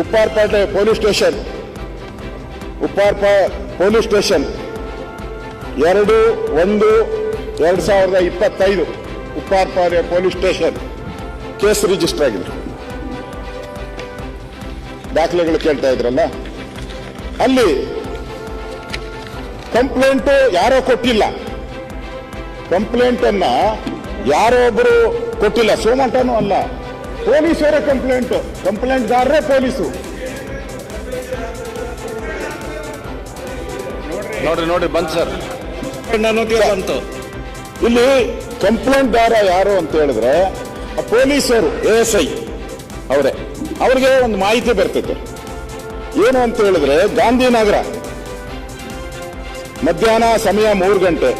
Upparpet police station, Upparpet police station, ಎರಡು, ಒಂದು, ಎರಡು ಸಾವಿರದ ಇಪ್ಪತ್ತೈದು Upparpet police station case register ಆಗಿದೆ ದಾಖಲೆಗಳು ಕೇಳ್ತಾ ಇದ್ರಲ್ಲ? ಅಲ್ಲಿ ಕಂಪ್ಲೇಂಟ್ ಯಾರೋ ಕೊಟ್ಟಿಲ್ಲ. ಕಂಪ್ಲೇಂಟ್ ಅನ್ನ ಯಾರೋ ಒಬ್ಬರು ಕೊಟ್ಟಿಲ್ಲ. ಸೋಮಂಟನೂ ಅಲ್ಲ. ಪೊಲೀಸರೇ ಕಂಪ್ಲೇಂಟ್. ದಾರರೇ ಪೊಲೀಸು. ನೋಡ್ರಿ ನೋಡ್ರಿ ಬಂತು ಸರ್ ಬಂತು. ಇಲ್ಲಿ ಕಂಪ್ಲೇಂಟ್ದಾರ ಯಾರು ಅಂತ ಹೇಳಿದ್ರೆ ಆ ಪೊಲೀಸರು ಎ ಎಸ್ ಐ ಅವರೇ ಅವ್ರಿಗೆ ಒಂದು ಮಾಹಿತಿ ಬರ್ತೈತೆ. ಏನು ಅಂತ ಹೇಳಿದ್ರೆ ಗಾಂಧಿನಗರ ಮಧ್ಯಾಹ್ನ ಸಮಯ ಮೂರು ಗಂಟೆ.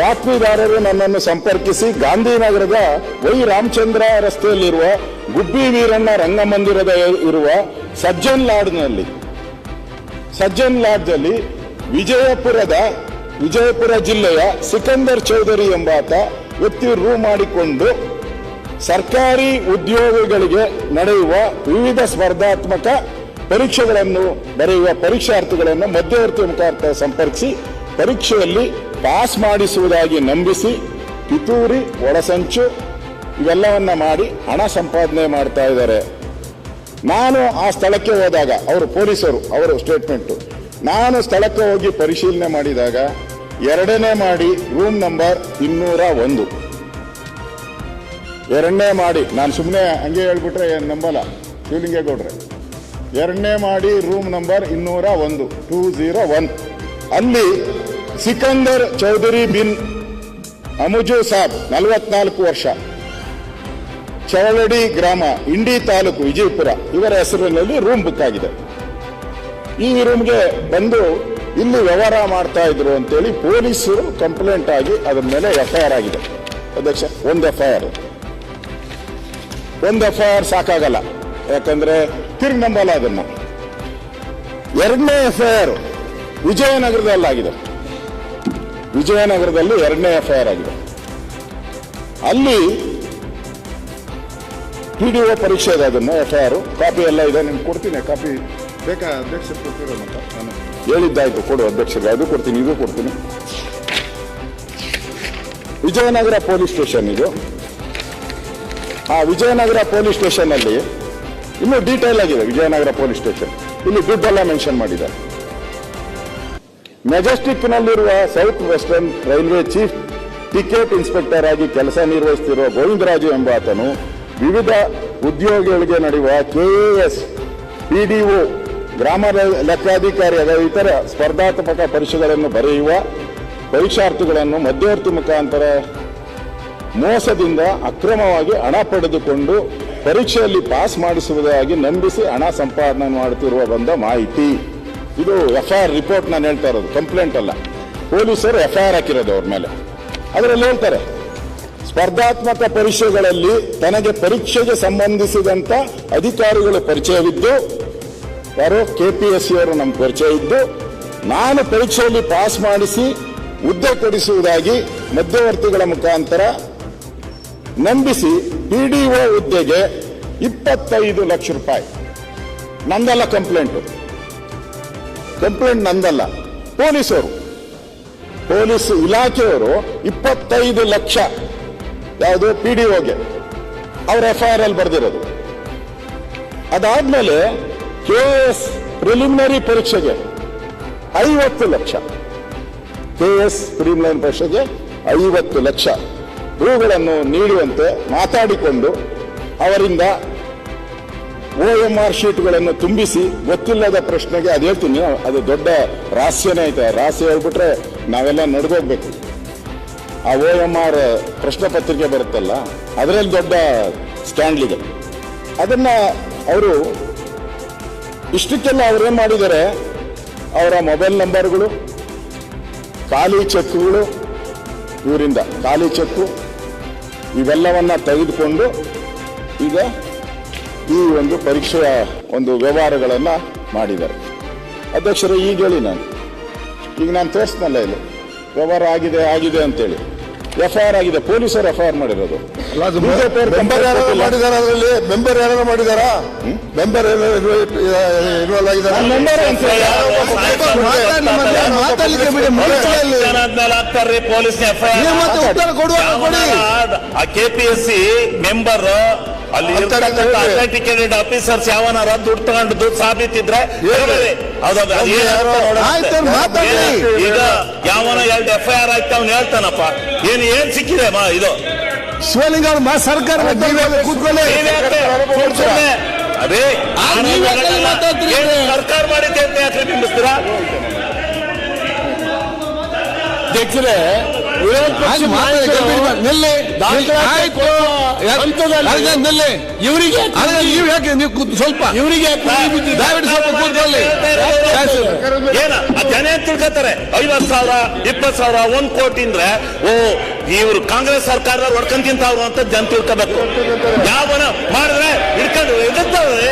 ಬಾತ್ಮೀದಾರರು ನನ್ನನ್ನು ಸಂಪರ್ಕಿಸಿ ಗಾಂಧಿನಗರದ ವೈ ರಾಮಚಂದ್ರ ರಸ್ತೆಯಲ್ಲಿರುವ ಗುಬ್ಬಿ ವೀರಣ್ಣ ರಂಗಮಂದಿರದ ಇರುವ ಸಜ್ಜನ್ ಲಾಡ್ನಲ್ಲಿ ಸಜ್ಜನ್ ಲಾಡ್ಜಲ್ಲಿ ವಿಜಯಪುರದ, ವಿಜಯಪುರ ಜಿಲ್ಲೆಯ ಸಿಕಂದರ್ ಚೌಧರಿ ಎಂಬಾತ ವ್ಯಕ್ತಿ ರೂ ಮಾಡಿಕೊಂಡು ಸರ್ಕಾರಿ ಉದ್ಯೋಗಗಳಿಗೆ ನಡೆಯುವ ವಿವಿಧ ಸ್ಪರ್ಧಾತ್ಮಕ ಪರೀಕ್ಷೆಗಳನ್ನು ಬರೆಯುವ ಪರೀಕ್ಷಾರ್ಥಿಗಳನ್ನು ಮಧ್ಯವರ್ತಿ ಮುಖಾಂತರ ಸಂಪರ್ಕಿಸಿ ಪರೀಕ್ಷೆಯಲ್ಲಿ ಪಾಸ್ ಮಾಡಿಸುವುದಾಗಿ ನಂಬಿಸಿ ಪಿತೂರಿ, ಒಳಸಂಚು ಇವೆಲ್ಲವನ್ನ ಮಾಡಿ ಹಣ ಸಂಪಾದನೆ ಮಾಡ್ತಾ ಇದ್ದಾರೆ. ನಾನು ಆ ಸ್ಥಳಕ್ಕೆ ಹೋದಾಗ ಅವರು ಪೊಲೀಸರು, ಅವರು ಸ್ಟೇಟ್ಮೆಂಟು. ನಾನು ಸ್ಥಳಕ್ಕೆ ಹೋಗಿ ಪರಿಶೀಲನೆ ಮಾಡಿದಾಗ ಎರಡನೇ ಮಾಡಿ ರೂಮ್ ನಂಬರ್ ಇನ್ನೂರ ಒಂದು. ಎರಡನೇ ಮಾಡಿ, ನಾನು ಸುಮ್ಮನೆ ಹಂಗೆ ಹೇಳ್ಬಿಟ್ರೆ ಏನು ನಂಬಲ್ಲ, ಶಿವಲಿಂಗೇಗೌಡ್ರೆ. ಎರಡನೇ ಮಾಡಿ ರೂಮ್ ನಂಬರ್ ಇನ್ನೂರ ಒಂದು, ಟೂ ಝೀರೋ ಒನ್. ಅಲ್ಲಿ ಸಿಕಂದರ್ ಚೌಧರಿ ಬಿನ್ ಅಮುಜು ಸಾಬ್, ನಲವತ್ನಾಲ್ಕು ವರ್ಷ. ಚವಳಡಿ ಗ್ರಾಮ, ಇಂಡಿ ತಾಲೂಕು, ವಿಜಯಪುರ. ಇವರ ಹೆಸರಿನಲ್ಲಿ ರೂಮ್ ಬುಕ್ ಆಗಿದೆ. ಈ ರೂಮ್ಗೆ ಬಂದು ಇಲ್ಲಿ ವ್ಯವಹಾರ ಮಾಡ್ತಾ ಇದ್ರು ಅಂತೇಳಿ ಪೊಲೀಸರು ಕಂಪ್ಲೇಂಟ್ ಆಗಿ ಅದರ ಮೇಲೆ ಎಫ್ಐಆರ್ ಆಗಿದೆ. ಅಧ್ಯಕ್ಷ, ಒಂದು ಎಫ್ಐಆರ್. ಒಂದು ಎಫ್ಐಆರ್ ಸಾಕಾಗಲ್ಲ. ಯಾಕಂದ್ರೆ ತಿರುಗಿ ನಂಬಲ್ಲ ಅದನ್ನು ಎರಡನೇ ಎಫ್ಐಆರ್ ವಿಜಯನಗರದಲ್ಲಾಗಿದೆ. ವಿಜಯನಗರದಲ್ಲಿ ಎರಡನೇ ಎಫ್ಐಆರ್ ಆಗಿದೆ. ಅಲ್ಲಿ ಪಿ ಡಿ ಒ ಪರೀಕ್ಷೆ ಇದೆ ಅದನ್ನು ಎಫ್ ಐ ಆರ್ ಕಾಪಿ ಎಲ್ಲ ಇದೆ, ನಿಮ್ಗೆ ಕೊಡ್ತೀನಿ. ಕಾಪಿ ಬೇಕಾ ಅಧ್ಯಕ್ಷರು ನಾನು ಹೇಳಿದ್ದಾಯ್ತು, ಕೊಡು ಅಧ್ಯಕ್ಷರಿಗೆ. ಅದು ಕೊಡ್ತೀನಿ, ಇದು ಕೊಡ್ತೀನಿ. ವಿಜಯನಗರ ಪೊಲೀಸ್ ಸ್ಟೇಷನ್ ಇದು. ಆ ವಿಜಯನಗರ ಪೊಲೀಸ್ ಸ್ಟೇಷನ್ ಅಲ್ಲಿ ಇನ್ನೂ ಡೀಟೇಲ್ ಆಗಿದೆ ವಿಜಯನಗರ ಪೊಲೀಸ್ ಸ್ಟೇಷನ್. ಇಲ್ಲಿ ದುಡ್ಡೆಲ್ಲ ಮೆನ್ಷನ್ ಮಾಡಿದ್ದಾರೆ. ಮೆಜೆಸ್ಟಿಕ್ ನಲ್ಲಿರುವ south western railway chief ticket inspector ಆಗಿ ಕೆಲಸ ನಿರ್ವಹಿಸುತ್ತಿರುವ ಗೋವಿಂದರಾಜು ಎಂಬಾತನು ವಿವಿಧ ಉದ್ಯೋಗಿಗಳಿಗೆ ನಡೆಯುವ ಕೆಎಎಸ್ ಪಿಡಿಒ ಗ್ರಾಮ ಲೆಕ್ಕಾಧಿಕಾರಿ ಅಥವಾ ಇತರ ಸ್ಪರ್ಧಾತ್ಮಕ ಪರೀಕ್ಷೆಗಳನ್ನು ಬರೆಯುವ ಪರೀಕ್ಷಾರ್ಥಿಗಳನ್ನು ಮಧ್ಯವರ್ತಿ ಮುಖಾಂತರ ಮೋಸದಿಂದ ಅಕ್ರಮವಾಗಿ ಹಣ ಪಡೆದುಕೊಂಡು ಪರೀಕ್ಷೆಯಲ್ಲಿ ಪಾಸ್ ಮಾಡಿಸುವುದಾಗಿ ನಂಬಿಸಿ ಹಣ ಸಂಪಾದನೆ ಮಾಡುತ್ತಿರುವ ಬಂದ ಮಾಹಿತಿ. ಇದು ಎಫ್ಐಆರ್ ರಿಪೋರ್ಟ್ ನಾನು ಹೇಳ್ತಾ ಇರೋದು, ಕಂಪ್ಲೇಂಟ್ ಅಲ್ಲ. ಪೊಲೀಸರು ಎಫ್ಐಆರ್ ಹಾಕಿರೋದು ಅವ್ರ ಮೇಲೆ. ಅದರಲ್ಲಿ ಹೇಳ್ತಾರೆ, ಸ್ಪರ್ಧಾತ್ಮಕ ಪರೀಕ್ಷೆಗಳಲ್ಲಿ ತನಗೆ ಪರೀಕ್ಷೆಗೆ ಸಂಬಂಧಿಸಿದಂತ ಅಧಿಕಾರಿಗಳು ಪರಿಚಯವಿದ್ದು, ಯಾರು ಕೆಪಿಎಸ್ಸಿ ಅವರು ನಮ್ಮ ಪರಿಚಯ ಇದ್ದು, ನಾನು ಪರೀಕ್ಷೆಯಲ್ಲಿ ಪಾಸ್ ಮಾಡಿಸಿ ಹುದ್ದೆ ಕೊಡಿಸುವುದಾಗಿ ಮಧ್ಯವರ್ತಿಗಳ ಮುಖಾಂತರ ನಂಬಿಸಿ ಪಿಡಿಒ ಹುದ್ದೆಗೆ ಇಪ್ಪತ್ತೈದು ಲಕ್ಷ ರೂಪಾಯಿ. ನಂದಲ್ಲ ಕಂಪ್ಲೇಂಟು. ಕಂಪ್ಲೇಂಟ್ ನಂದಲ್ಲ. ಪೊಲೀಸರು. ಪೊಲೀಸ್ ಇಲಾಖೆಯವರು ಇಪ್ಪತ್ತೈದು ಲಕ್ಷ ಯಾವುದು ಪಿ ಡಿ ಒಗೆ ಅವ್ರ ಎಫ್ ಆರ್ ಅಲ್ಲಿ ಬರೆದಿರೋದು. ಅದಾದ್ಮೇಲೆ ಕೆ ಎಸ್ ಪ್ರಿಲಿಮಿನರಿ ಪರೀಕ್ಷೆಗೆ ಐವತ್ತು ಲಕ್ಷ. ಕೆ ಎಸ್ ಪ್ರಿಲಿಮಿನರಿ ಪರೀಕ್ಷೆಗೆ ಐವತ್ತು ಲಕ್ಷ. ಹೂಗಳನ್ನು ನೀಡುವಂತೆ ಮಾತಾಡಿಕೊಂಡು ಅವರಿಂದ ಒ ಎಂ ಆರ್ ಶೀಟ್ಗಳನ್ನು ತುಂಬಿಸಿ ಗೊತ್ತಿಲ್ಲದ ಪ್ರಶ್ನೆಗೆ ಅದು ಹೇಳ್ತೀನಿ, ಅದು ದೊಡ್ಡ ರಹಸ್ಯನೇ ಐತೆ ರಹಸ್ಯ ಹೇಳ್ಬಿಟ್ರೆ ನಾವೆಲ್ಲ ನಡ್ಗೋಗ್ಬೇಕು. ಆ ಓ ಎಂ ಆರ್ ಪ್ರಶ್ನೆ ಪತ್ರಿಕೆ ಬರುತ್ತಲ್ಲ, ಅದರಲ್ಲಿ ದೊಡ್ಡ ಸ್ಟ್ಯಾಂಡ್ಲಿದೆ ಅದನ್ನ ಅವರು ಇಷ್ಟಕ್ಕೆಲ್ಲ ಅವ್ರೇನ್ ಮಾಡಿದ್ದಾರೆ, ಅವರ ಮೊಬೈಲ್ ನಂಬರ್ಗಳು, ಖಾಲಿ ಚೆಕ್ಗಳು ಇವರಿಂದ ಖಾಲಿ ಚೆಕ್ಕು, ಇವೆಲ್ಲವನ್ನ ತೆಗೆದುಕೊಂಡು ಈಗ ಈ ಒಂದು ಪರೀಕ್ಷೆಯ ಒಂದು ವ್ಯವಹಾರಗಳನ್ನ ಮಾಡಿದ್ದಾರೆ. ಅಧ್ಯಕ್ಷರು ಈಗ ಹೇಳಿ ನಾನು. ಈಗ ನಾನು ತೋರಿಸ್ನಲ್ಲ ಇಲ್ಲಿ. ವ್ಯವಹಾರ ಆಗಿದೆ ಆಗಿದೆ ಅಂತೇಳಿ. ಎಫ್ ಐ ಆರ್ ಆಗಿದೆ ಪೊಲೀಸರು ಎಫ್ ಐ ಆರ್ ಮಾಡಿರೋದು ಮಾಡಿದಾರ ಅದರಲ್ಲಿ? ಮೆಂಬರ್ ಯಾರು ಮಾಡಿದಾರಾ? ಮೆಂಬರ್ ಇನ್ವಾಲ್ವ್ ಆಗಿದ್ದಾರೆ member ಅಂತ ಹೇಳಿ. ಮಾತಾಡ್ಲಿಕ್ಕೆ ಬಿಡಿ ಮುಗಿಸ್ಲಿ. ಆಗ್ತಾರ್ರಿ ಪೊಲೀಸ್ ನೀವು ಮತ್ತೆ ಉತ್ತರ ಕೊಡುವಾಗ ಕೊಡಿ. ಆ ಕೆಪಿಎಸ್ಸಿ ಮೆಂಬರ್ ಅಲ್ಲಿ ಮಾತಾಡ್ತಾರೆ. ಅಥೆಂಟಿಕೇಟೆಡ್ ಆಫೀಸರ್ಸ್ ಯಾವನಾರ ದುಡ್ಡು ತಗೊಂಡು ದುಡ್ಡು ಸಾಬೀತಿದ್ರೆ. ಈಗ ಯಾವನ ಎರಡು ಎಫ್ ಐ ಆರ್ ಆಯ್ತು ಅವ್ನು ಹೇಳ್ತಾನಪ್ಪ. ಏನು ಏನ್ ಸಿಕ್ಕಿದೆ ಮಾ ಇದು? ಶಿವಲಿಂಗ ಮಾ ಸರ್ಕಾರ ಕೂತ್ಕೊಳ್ಳಿ? ಅದೇ ಸರ್ಕಾರ ಮಾಡಿದ್ದೆ ಅಂತ ಯಾಕೆ ಬಿಂಬಿಸ್ತೀರಾ? ಅಧ್ಯಕ್ಷರೇ ಇವರಿಗೆ ನೀವು ಯಾಕೆ ನೀವು ಸ್ವಲ್ಪ. ಇವರಿಗೆ ದಯವಿಟ್ಟು ಸ್ವಲ್ಪ ಕೂತ್ಕೊಳ್ಳಿ. ಏನ ಜನ ಏನ್ ತಿಳ್ಕೊತಾರೆ? ಐವತ್ ಸಾವಿರ ಇಪ್ಪತ್ ಸಾವಿರ ಒಂದ್ ಕೋಟಿ ಅಂದ್ರೆ ಓ ಇವರು ಕಾಂಗ್ರೆಸ್ ಸರ್ಕಾರದವ್ರು ಹೊಡ್ಕೊಂಡ್ ತಿಂತಾವ್ರು ಅಂತ ಜನ ತಿಳ್ಕೋಬೇಕು. ಯಾವನ ಮಾಡಿದ್ರೆ ಹಿಡ್ಕೊಂಡು ಎದುರ್ತಾವ್ರೆ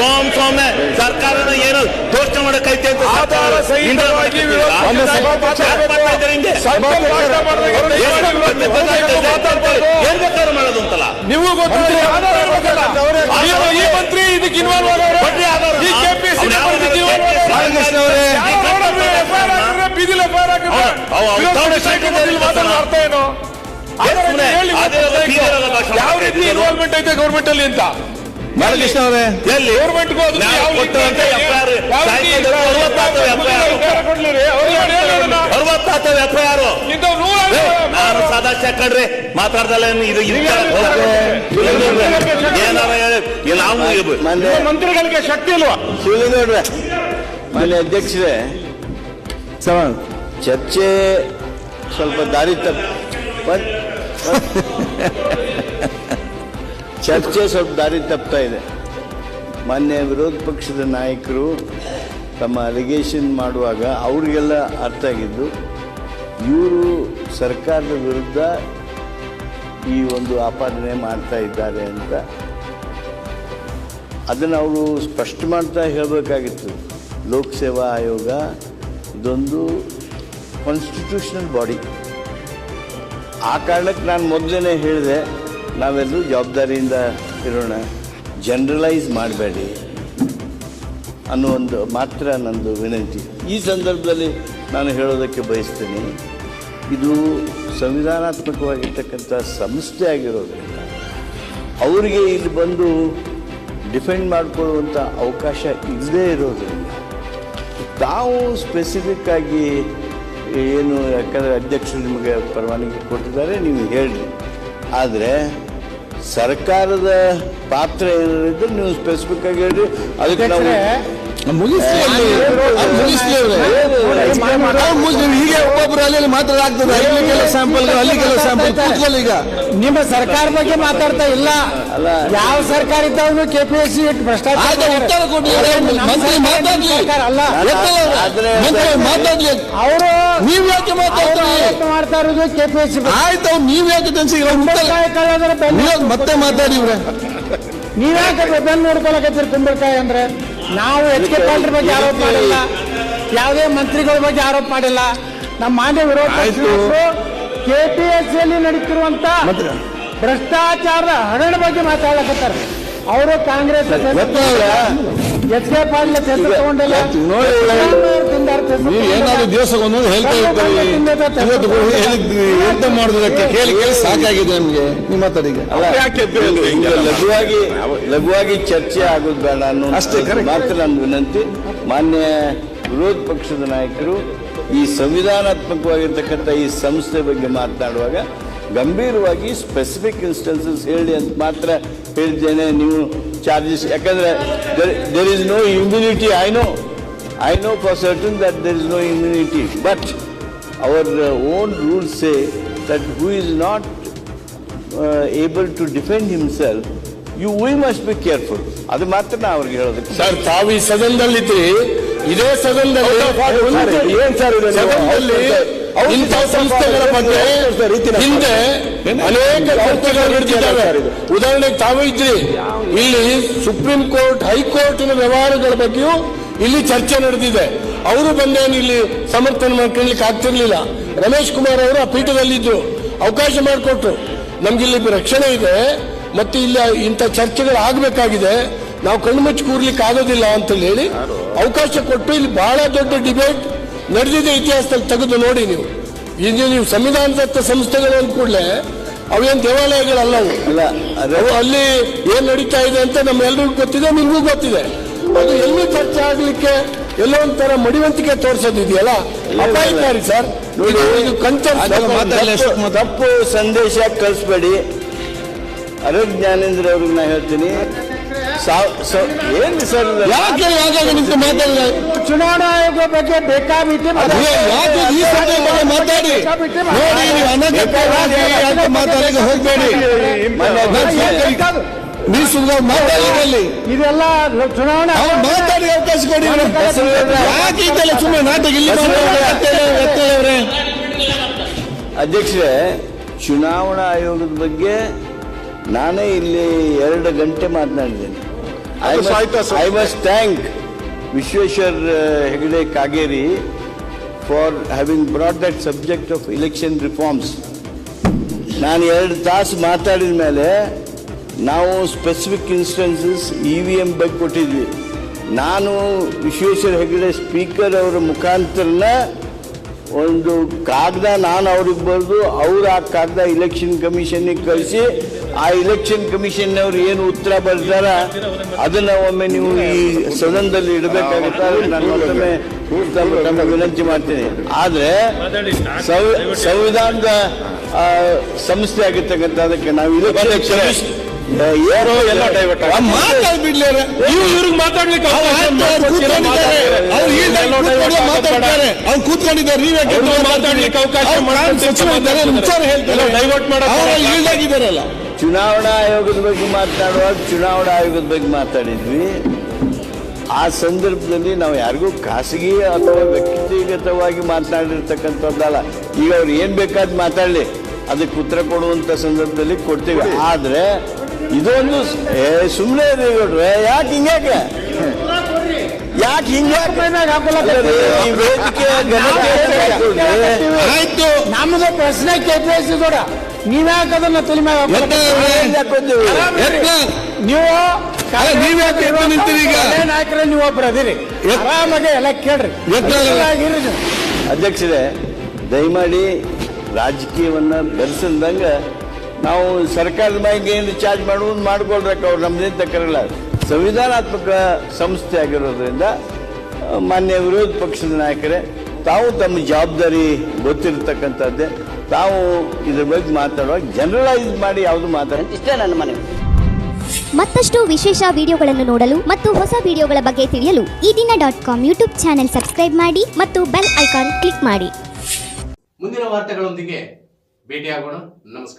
ಸೋಮ್ನೆ ಸರ್ಕಾರನ ಏನು ಘೋಷಣೆ ಮಾಡಕ್ಕೈತೆ ಅಂತ ಸರ್ಕಾರ ಸಹಿತವಾಗಿ? ಏನ್ ಬೇಕಾದ್ರೂ ಮಾಡೋದು ಅಂತಲ್ಲ. ನೀವು ಗೊತ್ತಿಲ್ಲ ಆಧಾರ ಇರ್ಬೇಕಲ್ಲ. ನೀವು ಈ ಮಂತ್ರಿ ಇದಕ್ಕೆ ಇನ್ವಾಲ್ವ್ ಆಗೋರು ಬಡ್ಡಿ ಆಧಾರ. ಈ ಕೆಪಿಸಿ ಅವ್ನು ಯಾವ ಬೀದಿಲಿ ಏನು ಆಧಾರ ರೀತಿ. ಇನ್ವಾಲ್ವ್ಮೆಂಟ್ ಐತೆ ಗೌರ್ಮೆಂಟ್ ಅಲ್ಲಿ ಅಂತ? ಬಾಲಕೃಷ್ಣ ಅವರೇ. ಎಲ್ಲಿ? ನಾನು ಸದಾ ಕಣ್ರಿ. ಮಾತಾಡ್ದಲ್ಲ ಇದು ನಾವು ಮಂತ್ರಿಗಳಿಗೆ ಶಕ್ತಿ ಇಲ್ವಾ? ಶಿವಲಿಂಗೌಡ್ರೆ ಮಾನ್ಯ ಅಧ್ಯಕ್ಷರೇ. ಚರ್ಚೆ ಸ್ವಲ್ಪ ದಾರಿ ತಪ್ಪ ಚರ್ಚೆ ಸ್ವಲ್ಪ ದಾರಿ ತಪ್ತಾ ಇದೆ. ಮಾನ್ಯ ವಿರೋಧ ಪಕ್ಷದ ನಾಯಕರು ತಮ್ಮ ಅಲಿಗೇಷನ್ ಮಾಡುವಾಗ ಅವರಿಗೆಲ್ಲ ಅರ್ಥ ಆಗಿದ್ದು, ಇವರು ಸರ್ಕಾರದ ವಿರುದ್ಧ ಈ ಒಂದು ಆಪಾದನೆ ಮಾಡ್ತಾ ಇದ್ದಾರೆ ಅಂತ. ಅದನ್ನು ಅವರು ಸ್ಪಷ್ಟ ಮಾಡ್ತಾ ಹೇಳಬೇಕಾಗಿತ್ತು. ಲೋಕಸೇವಾ ಆಯೋಗ ಇದೊಂದು ಕಾನ್ಸ್ಟಿಟ್ಯೂಷನಲ್ ಬಾಡಿ ಆ ಕಾರಣಕ್ಕೆ ನಾನು ಮೊದಲೇ ಹೇಳಿದೆ ನಾವೆಲ್ಲರೂ ಜವಾಬ್ದಾರಿಯಿಂದ ಇರೋಣ. ಜನರಲೈಸ್ ಮಾಡಬೇಡಿ ಅನ್ನೋ ಒಂದು ಮಾತ್ರ ನಂದು ವಿನಂತಿ. ಈ ಸಂದರ್ಭದಲ್ಲಿ ನಾನು ಹೇಳೋದಕ್ಕೆ ಬಯಸ್ತೀನಿ, ಇದು ಸಂವಿಧಾನಾತ್ಮಕವಾಗಿರ್ತಕ್ಕಂಥ ಸಂಸ್ಥೆ ಆಗಿರೋದ್ರಿಂದ ಅವರಿಗೆ ಇಲ್ಲಿ ಬಂದು ಡಿಫೆಂಡ್ ಮಾಡಿಕೊಳ್ಳುವಂಥ ಅವಕಾಶ ಇಲ್ಲದೇ ಇರೋದ್ರಿಂದ ತಾವು ಸ್ಪೆಸಿಫಿಕ್ ಆಗಿ ಏನು ಯಾಕಂದರೆ ಅಧ್ಯಕ್ಷರು ನಿಮಗೆ ಪರವಾನಗಿ ಕೊಟ್ಟಿದ್ದಾರೆ, ನೀವು ಹೇಳಿ ಆದರೆ ಸರ್ಕಾರದ ಪಾತ್ರ ಏನಿದ್ರೆ ನೀವು ಸ್ಪೆಸಿಫಿಕ್ ಆಗಿ ಹೇಳಿ ಅದಕ್ಕೆ ನಾವು ಅಲ್ಲಿ. ಹೀಗೆ ಒಬ್ಬೊಬ್ರು ಕೆಲವು ಸ್ಯಾಂಪಲ್ ಅಲ್ಲಿ ಕೆಲವು ಸ್ಯಾಂಪಲ್ ಕೂತ್ಕೊಳ್ಳಿ ಈಗ ನಿಮ್ಮ ಸರ್ಕಾರ ಬಗ್ಗೆ ಮಾತಾಡ್ತಾ ಇಲ್ಲ ಯಾವ ಸರ್ಕಾರ ಇದ್ದಾವನು ಕೆಪಿಎಸ್ಸಿ ಭ್ರಷ್ಟಾಚಾರ ಉತ್ತರ ಕೊಟ್ಟಿದ್ದಾರೆ ನಮ್ಮ ಮಂತ್ರಿ ಮಾತಾಡ್ಲಿ ಅಲ್ಲ ಮಂತ್ರಿ ಮಾತಾಡ್ಲಿ ಅವರು ನೀವ್ ಯಾಕೆ ಮಾತಾಡ್ತೀರಿ ಮಾಡ್ತಾ ಇರೋದು ಕೆಪಿಎಸ್ಸಿ ಆಯ್ತು ಅವ್ರು ನೀವ್ ಯಾಕೆ ಮತ್ತೆ ಮಾತಾಡಿ ಇವ್ರೆ ನೀವ್ಯಾಕೆ ಬೆನ್ನು ನೋಡ್ಕೊಳಕತ್ತೀರಿ ಕುಂಬಳಕಾಯಿ ಅಂದ್ರೆ? ನಾವು ಎಚ್ ಕೆ ಪಾಟೀಲ್ ಬಗ್ಗೆ ಆರೋಪ ಮಾಡಿಲ್ಲ. ಯಾವುದೇ ಮಂತ್ರಿಗಳ ಬಗ್ಗೆ ಆರೋಪ ಮಾಡಿಲ್ಲ. ನಮ್ಮ ಮಾನ್ಯ ವಿರೋಧ. ಕೆಪಿಎಸ್ಸಿಯಲ್ಲಿ ನಡೀತಿರುವಂತ ಭ್ರಷ್ಟಾಚಾರದ ಹಗರಣ ಬಗ್ಗೆ ಮಾತಾಡಕತ್ತಾರೆ ಅವರು ಕಾಂಗ್ರೆಸ್ ಎಚ್ ಕೆ ಪಾಟೀಲ್ ಹೆಸರು ತಗೊಂಡಿಲ್ಲ. ನೀವು ಏನಾದ್ರು. ದಿವಸ ಒಂದೊಂದು ಹೇಳ್ತಾ ಹೇಳಿದ್ರಿ ಎಂತ ಮಾಡಿದ್ರಕ್ಕೆ ಕೇಳಿ ಕೇಳಿ ಸಾಕಾಗಿದೆ ನಮ್ಗೆ ನಿಮ್ಮ ಮಾತಾಡಿ ಈಗ ಅಲ್ಲ, ಈಗ ಲಘುವಾಗಿ ಲಘುವಾಗಿ ಚರ್ಚೆ ಆಗೋದು ಬೇಡ ಅನ್ನೋ ಅಷ್ಟೇ. ಮಾತ್ರ ನನ್ನ ವಿನಂತಿ. ಮಾನ್ಯ ವಿರೋಧ ಪಕ್ಷದ ನಾಯಕರು ಈ ಸಂವಿಧಾನಾತ್ಮಕವಾಗಿರ್ತಕ್ಕಂಥ ಈ ಸಂಸ್ಥೆ ಬಗ್ಗೆ ಮಾತನಾಡುವಾಗ ಗಂಭೀರವಾಗಿ ಸ್ಪೆಸಿಫಿಕ್ ಇನ್ಸ್ಟೆನ್ಸಸ್ ಹೇಳಿ ಅಂತ ಮಾತ್ರ ಹೇಳಿದ್ದೇನೆ ನೀವು ಚಾರ್ಜಸ್ ಯಾಕಂದ್ರೆ there is no immunity I know I know for certain that there is no immunity but our own rules say that who is not able to defend himself you you must be careful. ಅದು ಮಾತ್ರ ನಾ ಅವ್ರಿಗೆ ಹೇಳೋದಕ್ಕೆ sir ತಾವು ಈ ಸದನದಲ್ಲಿ ಇದೇ ಸದನದಲ್ಲಿ ಏನ್ ಸರ್ ಸದನದಲ್ಲಿ ಇಂಥ ಸಂಸ್ಥೆಗಳ ಬಗ್ಗೆ ಹಿಂದೆ ಅನೇಕ ಚರ್ಚೆಗಳು ನಡೆದಿದ್ದಾವೆ. ಉದಾಹರಣೆಗೆ ತಾವು ಇದ್ರಿ. ಇಲ್ಲಿ ಸುಪ್ರೀಂ ಕೋರ್ಟ್ ಹೈಕೋರ್ಟಿನ ವ್ಯವಹಾರಗಳ ಬಗ್ಗೆಯೂ ಇಲ್ಲಿ ಚರ್ಚೆ ನಡೆದಿದೆ. ಅವರು ಬಂದೇನು ಇಲ್ಲಿ ಸಮರ್ಥನೆ ಮಾಡ್ಕೊಳ್ಲಿಕ್ಕೆ ಆಗ್ತಿರ್ಲಿಲ್ಲ. ರಮೇಶ್ ಕುಮಾರ್ ಅವರು ಆ ಪೀಠದಲ್ಲಿದ್ದು ಅವಕಾಶ ಮಾಡಿಕೊಟ್ರು. ನಮ್ಗಿಲ್ಲಿ ರಕ್ಷಣೆ ಇದೆ. ಮತ್ತೆ ಇಲ್ಲಿ ಇಂಥ ಚರ್ಚೆಗಳು ಆಗಬೇಕಾಗಿದೆ. ನಾವು ಕಣ್ಣು ಮುಚ್ಚಿ ಕೂರ್ಲಿಕ್ಕೆ ಆಗೋದಿಲ್ಲ ಅಂತ ಹೇಳಿ ಅವಕಾಶ ಕೊಟ್ಟು ಇಲ್ಲಿ ಬಹಳ ದೊಡ್ಡ ಡಿಬೇಟ್ ನಡೆದಿದೆ ಇತಿಹಾಸದಲ್ಲಿ ತೆಗೆದು ನೋಡಿ ನೀವು. ಇಲ್ಲಿ ನೀವು ಸಂವಿಧಾನದತ್ತ ಸಂಸ್ಥೆಗಳು ಅಂದ ಕೂಡಲೇ ಅವೇನ್ ದೇವಾಲಯಗಳಲ್ಲ ಅವು ಅಲ್ಲ ಅದು ಅಲ್ಲಿ ಏನ್ ನಡೀತಾ ಇದೆ ಅಂತ ನಮ್ಮೆಲ್ಲರಿಗೂ ಗೊತ್ತಿದೆ ನಿಮಗೂ ಗೊತ್ತಿದೆ. ಅದು ಎಲ್ಲಿ ಚರ್ಚೆ ಆಗ್ಲಿಕ್ಕೆ ಎಲ್ಲೋ ಒಂಥರ ಮಡಿವಂತಿಕೆ ತೋರಿಸೋದಿದೆಯಲ್ಲ? ಅಪಾಯಕಾರಿ ಸರ್. ಇದು ಇದು ತಪ್ಪು- ಸಂದೇಶ ಕಳಿಸ್ಬೇಡಿ. ಅರವಿಂದ್ ಜ್ಞಾನೇಂದ್ರ ಅವ್ರಿಗೆ ನಾ ಹೇಳ್ತೀನಿ. ಯಾಕೆ ಯಾಕೆ ನಿಂತು ಮಾತಾಡಿಲ್ಲ ಚುನಾವಣಾ ಆಯೋಗ ಬಗ್ಗೆ ಬೇಕಾಬಿಟ್ಟಿ ಯಾಕೆ ಈ ಸಭೆ ಮಾತಾಡಿ? ನೋಡಿ ನೀವು ಅನಗತ್ಯವಾಗಿ ಮಾತಾಡಲಿಕ್ಕೆ ಹೋಗ್ಬೇಡಿ. ನೀವು ಸುಮ್ಮನೆ ಮಾತಾಡಿದಲ್ಲಿ ಇದೆಲ್ಲ ಚುನಾವಣಾ ಅವ್ರು ಆಯೋಗ- ಮಾತಾಡಿ ಅವಕಾಶ ಕೊಡಿ. ಯಾಕೆ ಇದೆಲ್ಲ ಸುಮ್ಮನೆ ನಾಟಕ ಇಲ್ಲಿ ಅಧ್ಯಕ್ಷರೇ ಚುನಾವಣಾ ಆಯೋಗದ ಬಗ್ಗೆ ನಾನೇ ಇಲ್ಲಿ ಎರಡು ಗಂಟೆ ಮಾತನಾಡಿದ್ದೇನೆ. I must thank Vishweshwar Hegde Kageri for having brought that subject of election reforms ನಾನು ಎರಡು ತಾಸು ಮಾತಾಡಿದ ಮೇಲೆ ನಾವು specific instances E V M ಬಗ್ಗೆ ಕೊಟ್ಟಿದ್ವಿ. ನಾನು ವಿಶ್ವೇಶ್ವರ ಹೆಗಡೆ ಸ್ಪೀಕರ್ ಅವರ ಮುಖಾಂತರನ ಒಂದು ಕಾಗದ ನಾನು ಅವ್ರಿಗೆ ಬರೆದು ಅವ್ರು ಆ ಕಾಗದ ಇಲೆಕ್ಷನ್ ಕಮಿಷನ್ಗೆ ಕಳಿಸಿ ಆ ಇಲೆಕ್ಷನ್ ಕಮಿಷನ್ನವ್ರು ಏನು ಉತ್ತರ ಬರ್ತಾರ ಅದನ್ನ ಒಮ್ಮೆ ನೀವು ಈ ಸದನದಲ್ಲಿ ಇಡಬೇಕಾಗುತ್ತೆ ನಾನು ಒಮ್ಮೆ ತಮ್ಮ- ವಿನಂತಿ ಮಾಡ್ತೀನಿ. ಆದ್ರೆ ಸಂವಿ- ಸಂವಿಧಾನದ ಸಂಸ್ಥೆ ಆಗಿರ್ತಕ್ಕಂಥದಕ್ಕೆ ನಾವು ಇಲೆಕ್ಷನ್ ಯಾರೋ ಎಲ್ಲ ಡೈವರ್ಟ್. ನೀವು ಇವ್ರಿಗೆ ಮಾತಾಡ್ಲಿಕ್ಕೆ ಅವ್ರು? ಕೂತ್ಕೊಂಡಿದ್ದಾರೆ. ನೀವ್ ಮಾತಾಡ್ಲಿಕ್ಕೆ ಅವಕಾಶ ಡೈವರ್ಟ್ ಈಲ್ಡಾಗಿದ್ದಾರಲ್ಲ ಚುನಾವಣಾ ಆಯೋಗದ ಬಗ್ಗೆ ಮಾತನಾಡುವಾಗ ಚುನಾವಣಾ ಆಯೋಗದ ಬಗ್ಗೆ ಮಾತಾಡಿದ್ವಿ. ಆ ಸಂದರ್ಭದಲ್ಲಿ ನಾವು ಯಾರಿಗೂ ಖಾಸಗಿ ಅಥವಾ ವ್ಯಕ್ತಿಗತವಾಗಿ ಮಾತನಾಡಿರ್ತಕ್ಕಂಥದ್ದಲ್ಲ. ಈಗ ಅವ್ರು ಏನು ಬೇಕಾದ್ ಮಾತಾಡಲಿ. ಅದಕ್ಕೆ ಉತ್ತರ ಕೊಡುವಂಥ ಸಂದರ್ಭದಲ್ಲಿ ಕೊಡ್ತೀವಿ. ಆದರೆ ಇದೊಂದು ಏ ಸುಮ್ಮನೆ ಯಾಕೆ ಹಿಂಗ್ಯಾಕೆ ಯಾಕೆ? ಹಿಂಗ್ಯಾಕೆ. ಆಯ್ತು. ನಮ್ಮದು ಪ್ರಶ್ನೆ ಕೆಪಿಎಸ್ಸಿ ದೊಡ ನೀವ್ಯಾಕೆ ಅದನ್ನ ತಲೆ ನೀವು ಅಲ್ಲ, ಯಾಕೆ ಎದ್ದು ನಿಂತೀರಿ ಈಗ? ನಾಯಕರಲ್ಲಿ ನೀವು ಒಬ್ರು ಅದಿರಿ. ಆರಾಮಾಗಿ ಎಲ್ಲ ಕೇಳ್ರಿ. ಅಧ್ಯಕ್ಷರೇ ದಯಮಾಡಿ ರಾಜಕೀಯವನ್ನ ಬೆರೆಸಿದಂಗ ನಾವು ಸರ್ಕಾರದ ಬಗ್ಗೆ ಏನು ಚಾರ್ಜ್ ಮಾಡುವುದು ಮಾಡ್ಕೊಳ್ಬೇಕು ಅವ್ರು. ನಮ್ದೇನು ತಕ್ಕರಲ್ಲ ಸಂವಿಧಾನಾತ್ಮಕ ಸಂಸ್ಥೆ ಆಗಿರೋದ್ರಿಂದ ಮಾನ್ಯ ವಿರೋಧ ಪಕ್ಷದ ನಾಯಕರೇ ತಾವು ತಮ್ಮ ಜವಾಬ್ದಾರಿ ಗೊತ್ತಿರತಕ್ಕಂಥದ್ದೇ ತಾವು ಇದ್ರ ಬಗ್ಗೆ ಮಾತಾಡುವಾಗ ಜನರಲೈಸ್ ಮಾಡಿ ಯಾವುದು ಮಾತಾಡ ಇಷ್ಟೇ ನನ್ನ ಮನವಿ ಮತ್ತಷ್ಟು ವಿಶೇಷ ವಿಡಿಯೋಗಳನ್ನು ನೋಡಲು ಮತ್ತು ಹೊಸ ವಿಡಿಯೋಗಳ ಬಗ್ಗೆ ತಿಳಿಯಲು Ee Dina dot com YouTube channel subscribe ಮಾಡಿ ಮತ್ತು ಬೆಲ್ ಐಕಾನ್ ಕ್ಲಿಕ್ ಮಾಡಿ. ಮುಂದಿನ ವಾರ್ತೆಗಳೊಂದಿಗೆ ಭೇಟಿಯಾಗೋಣ. ನಮಸ್ಕಾರ.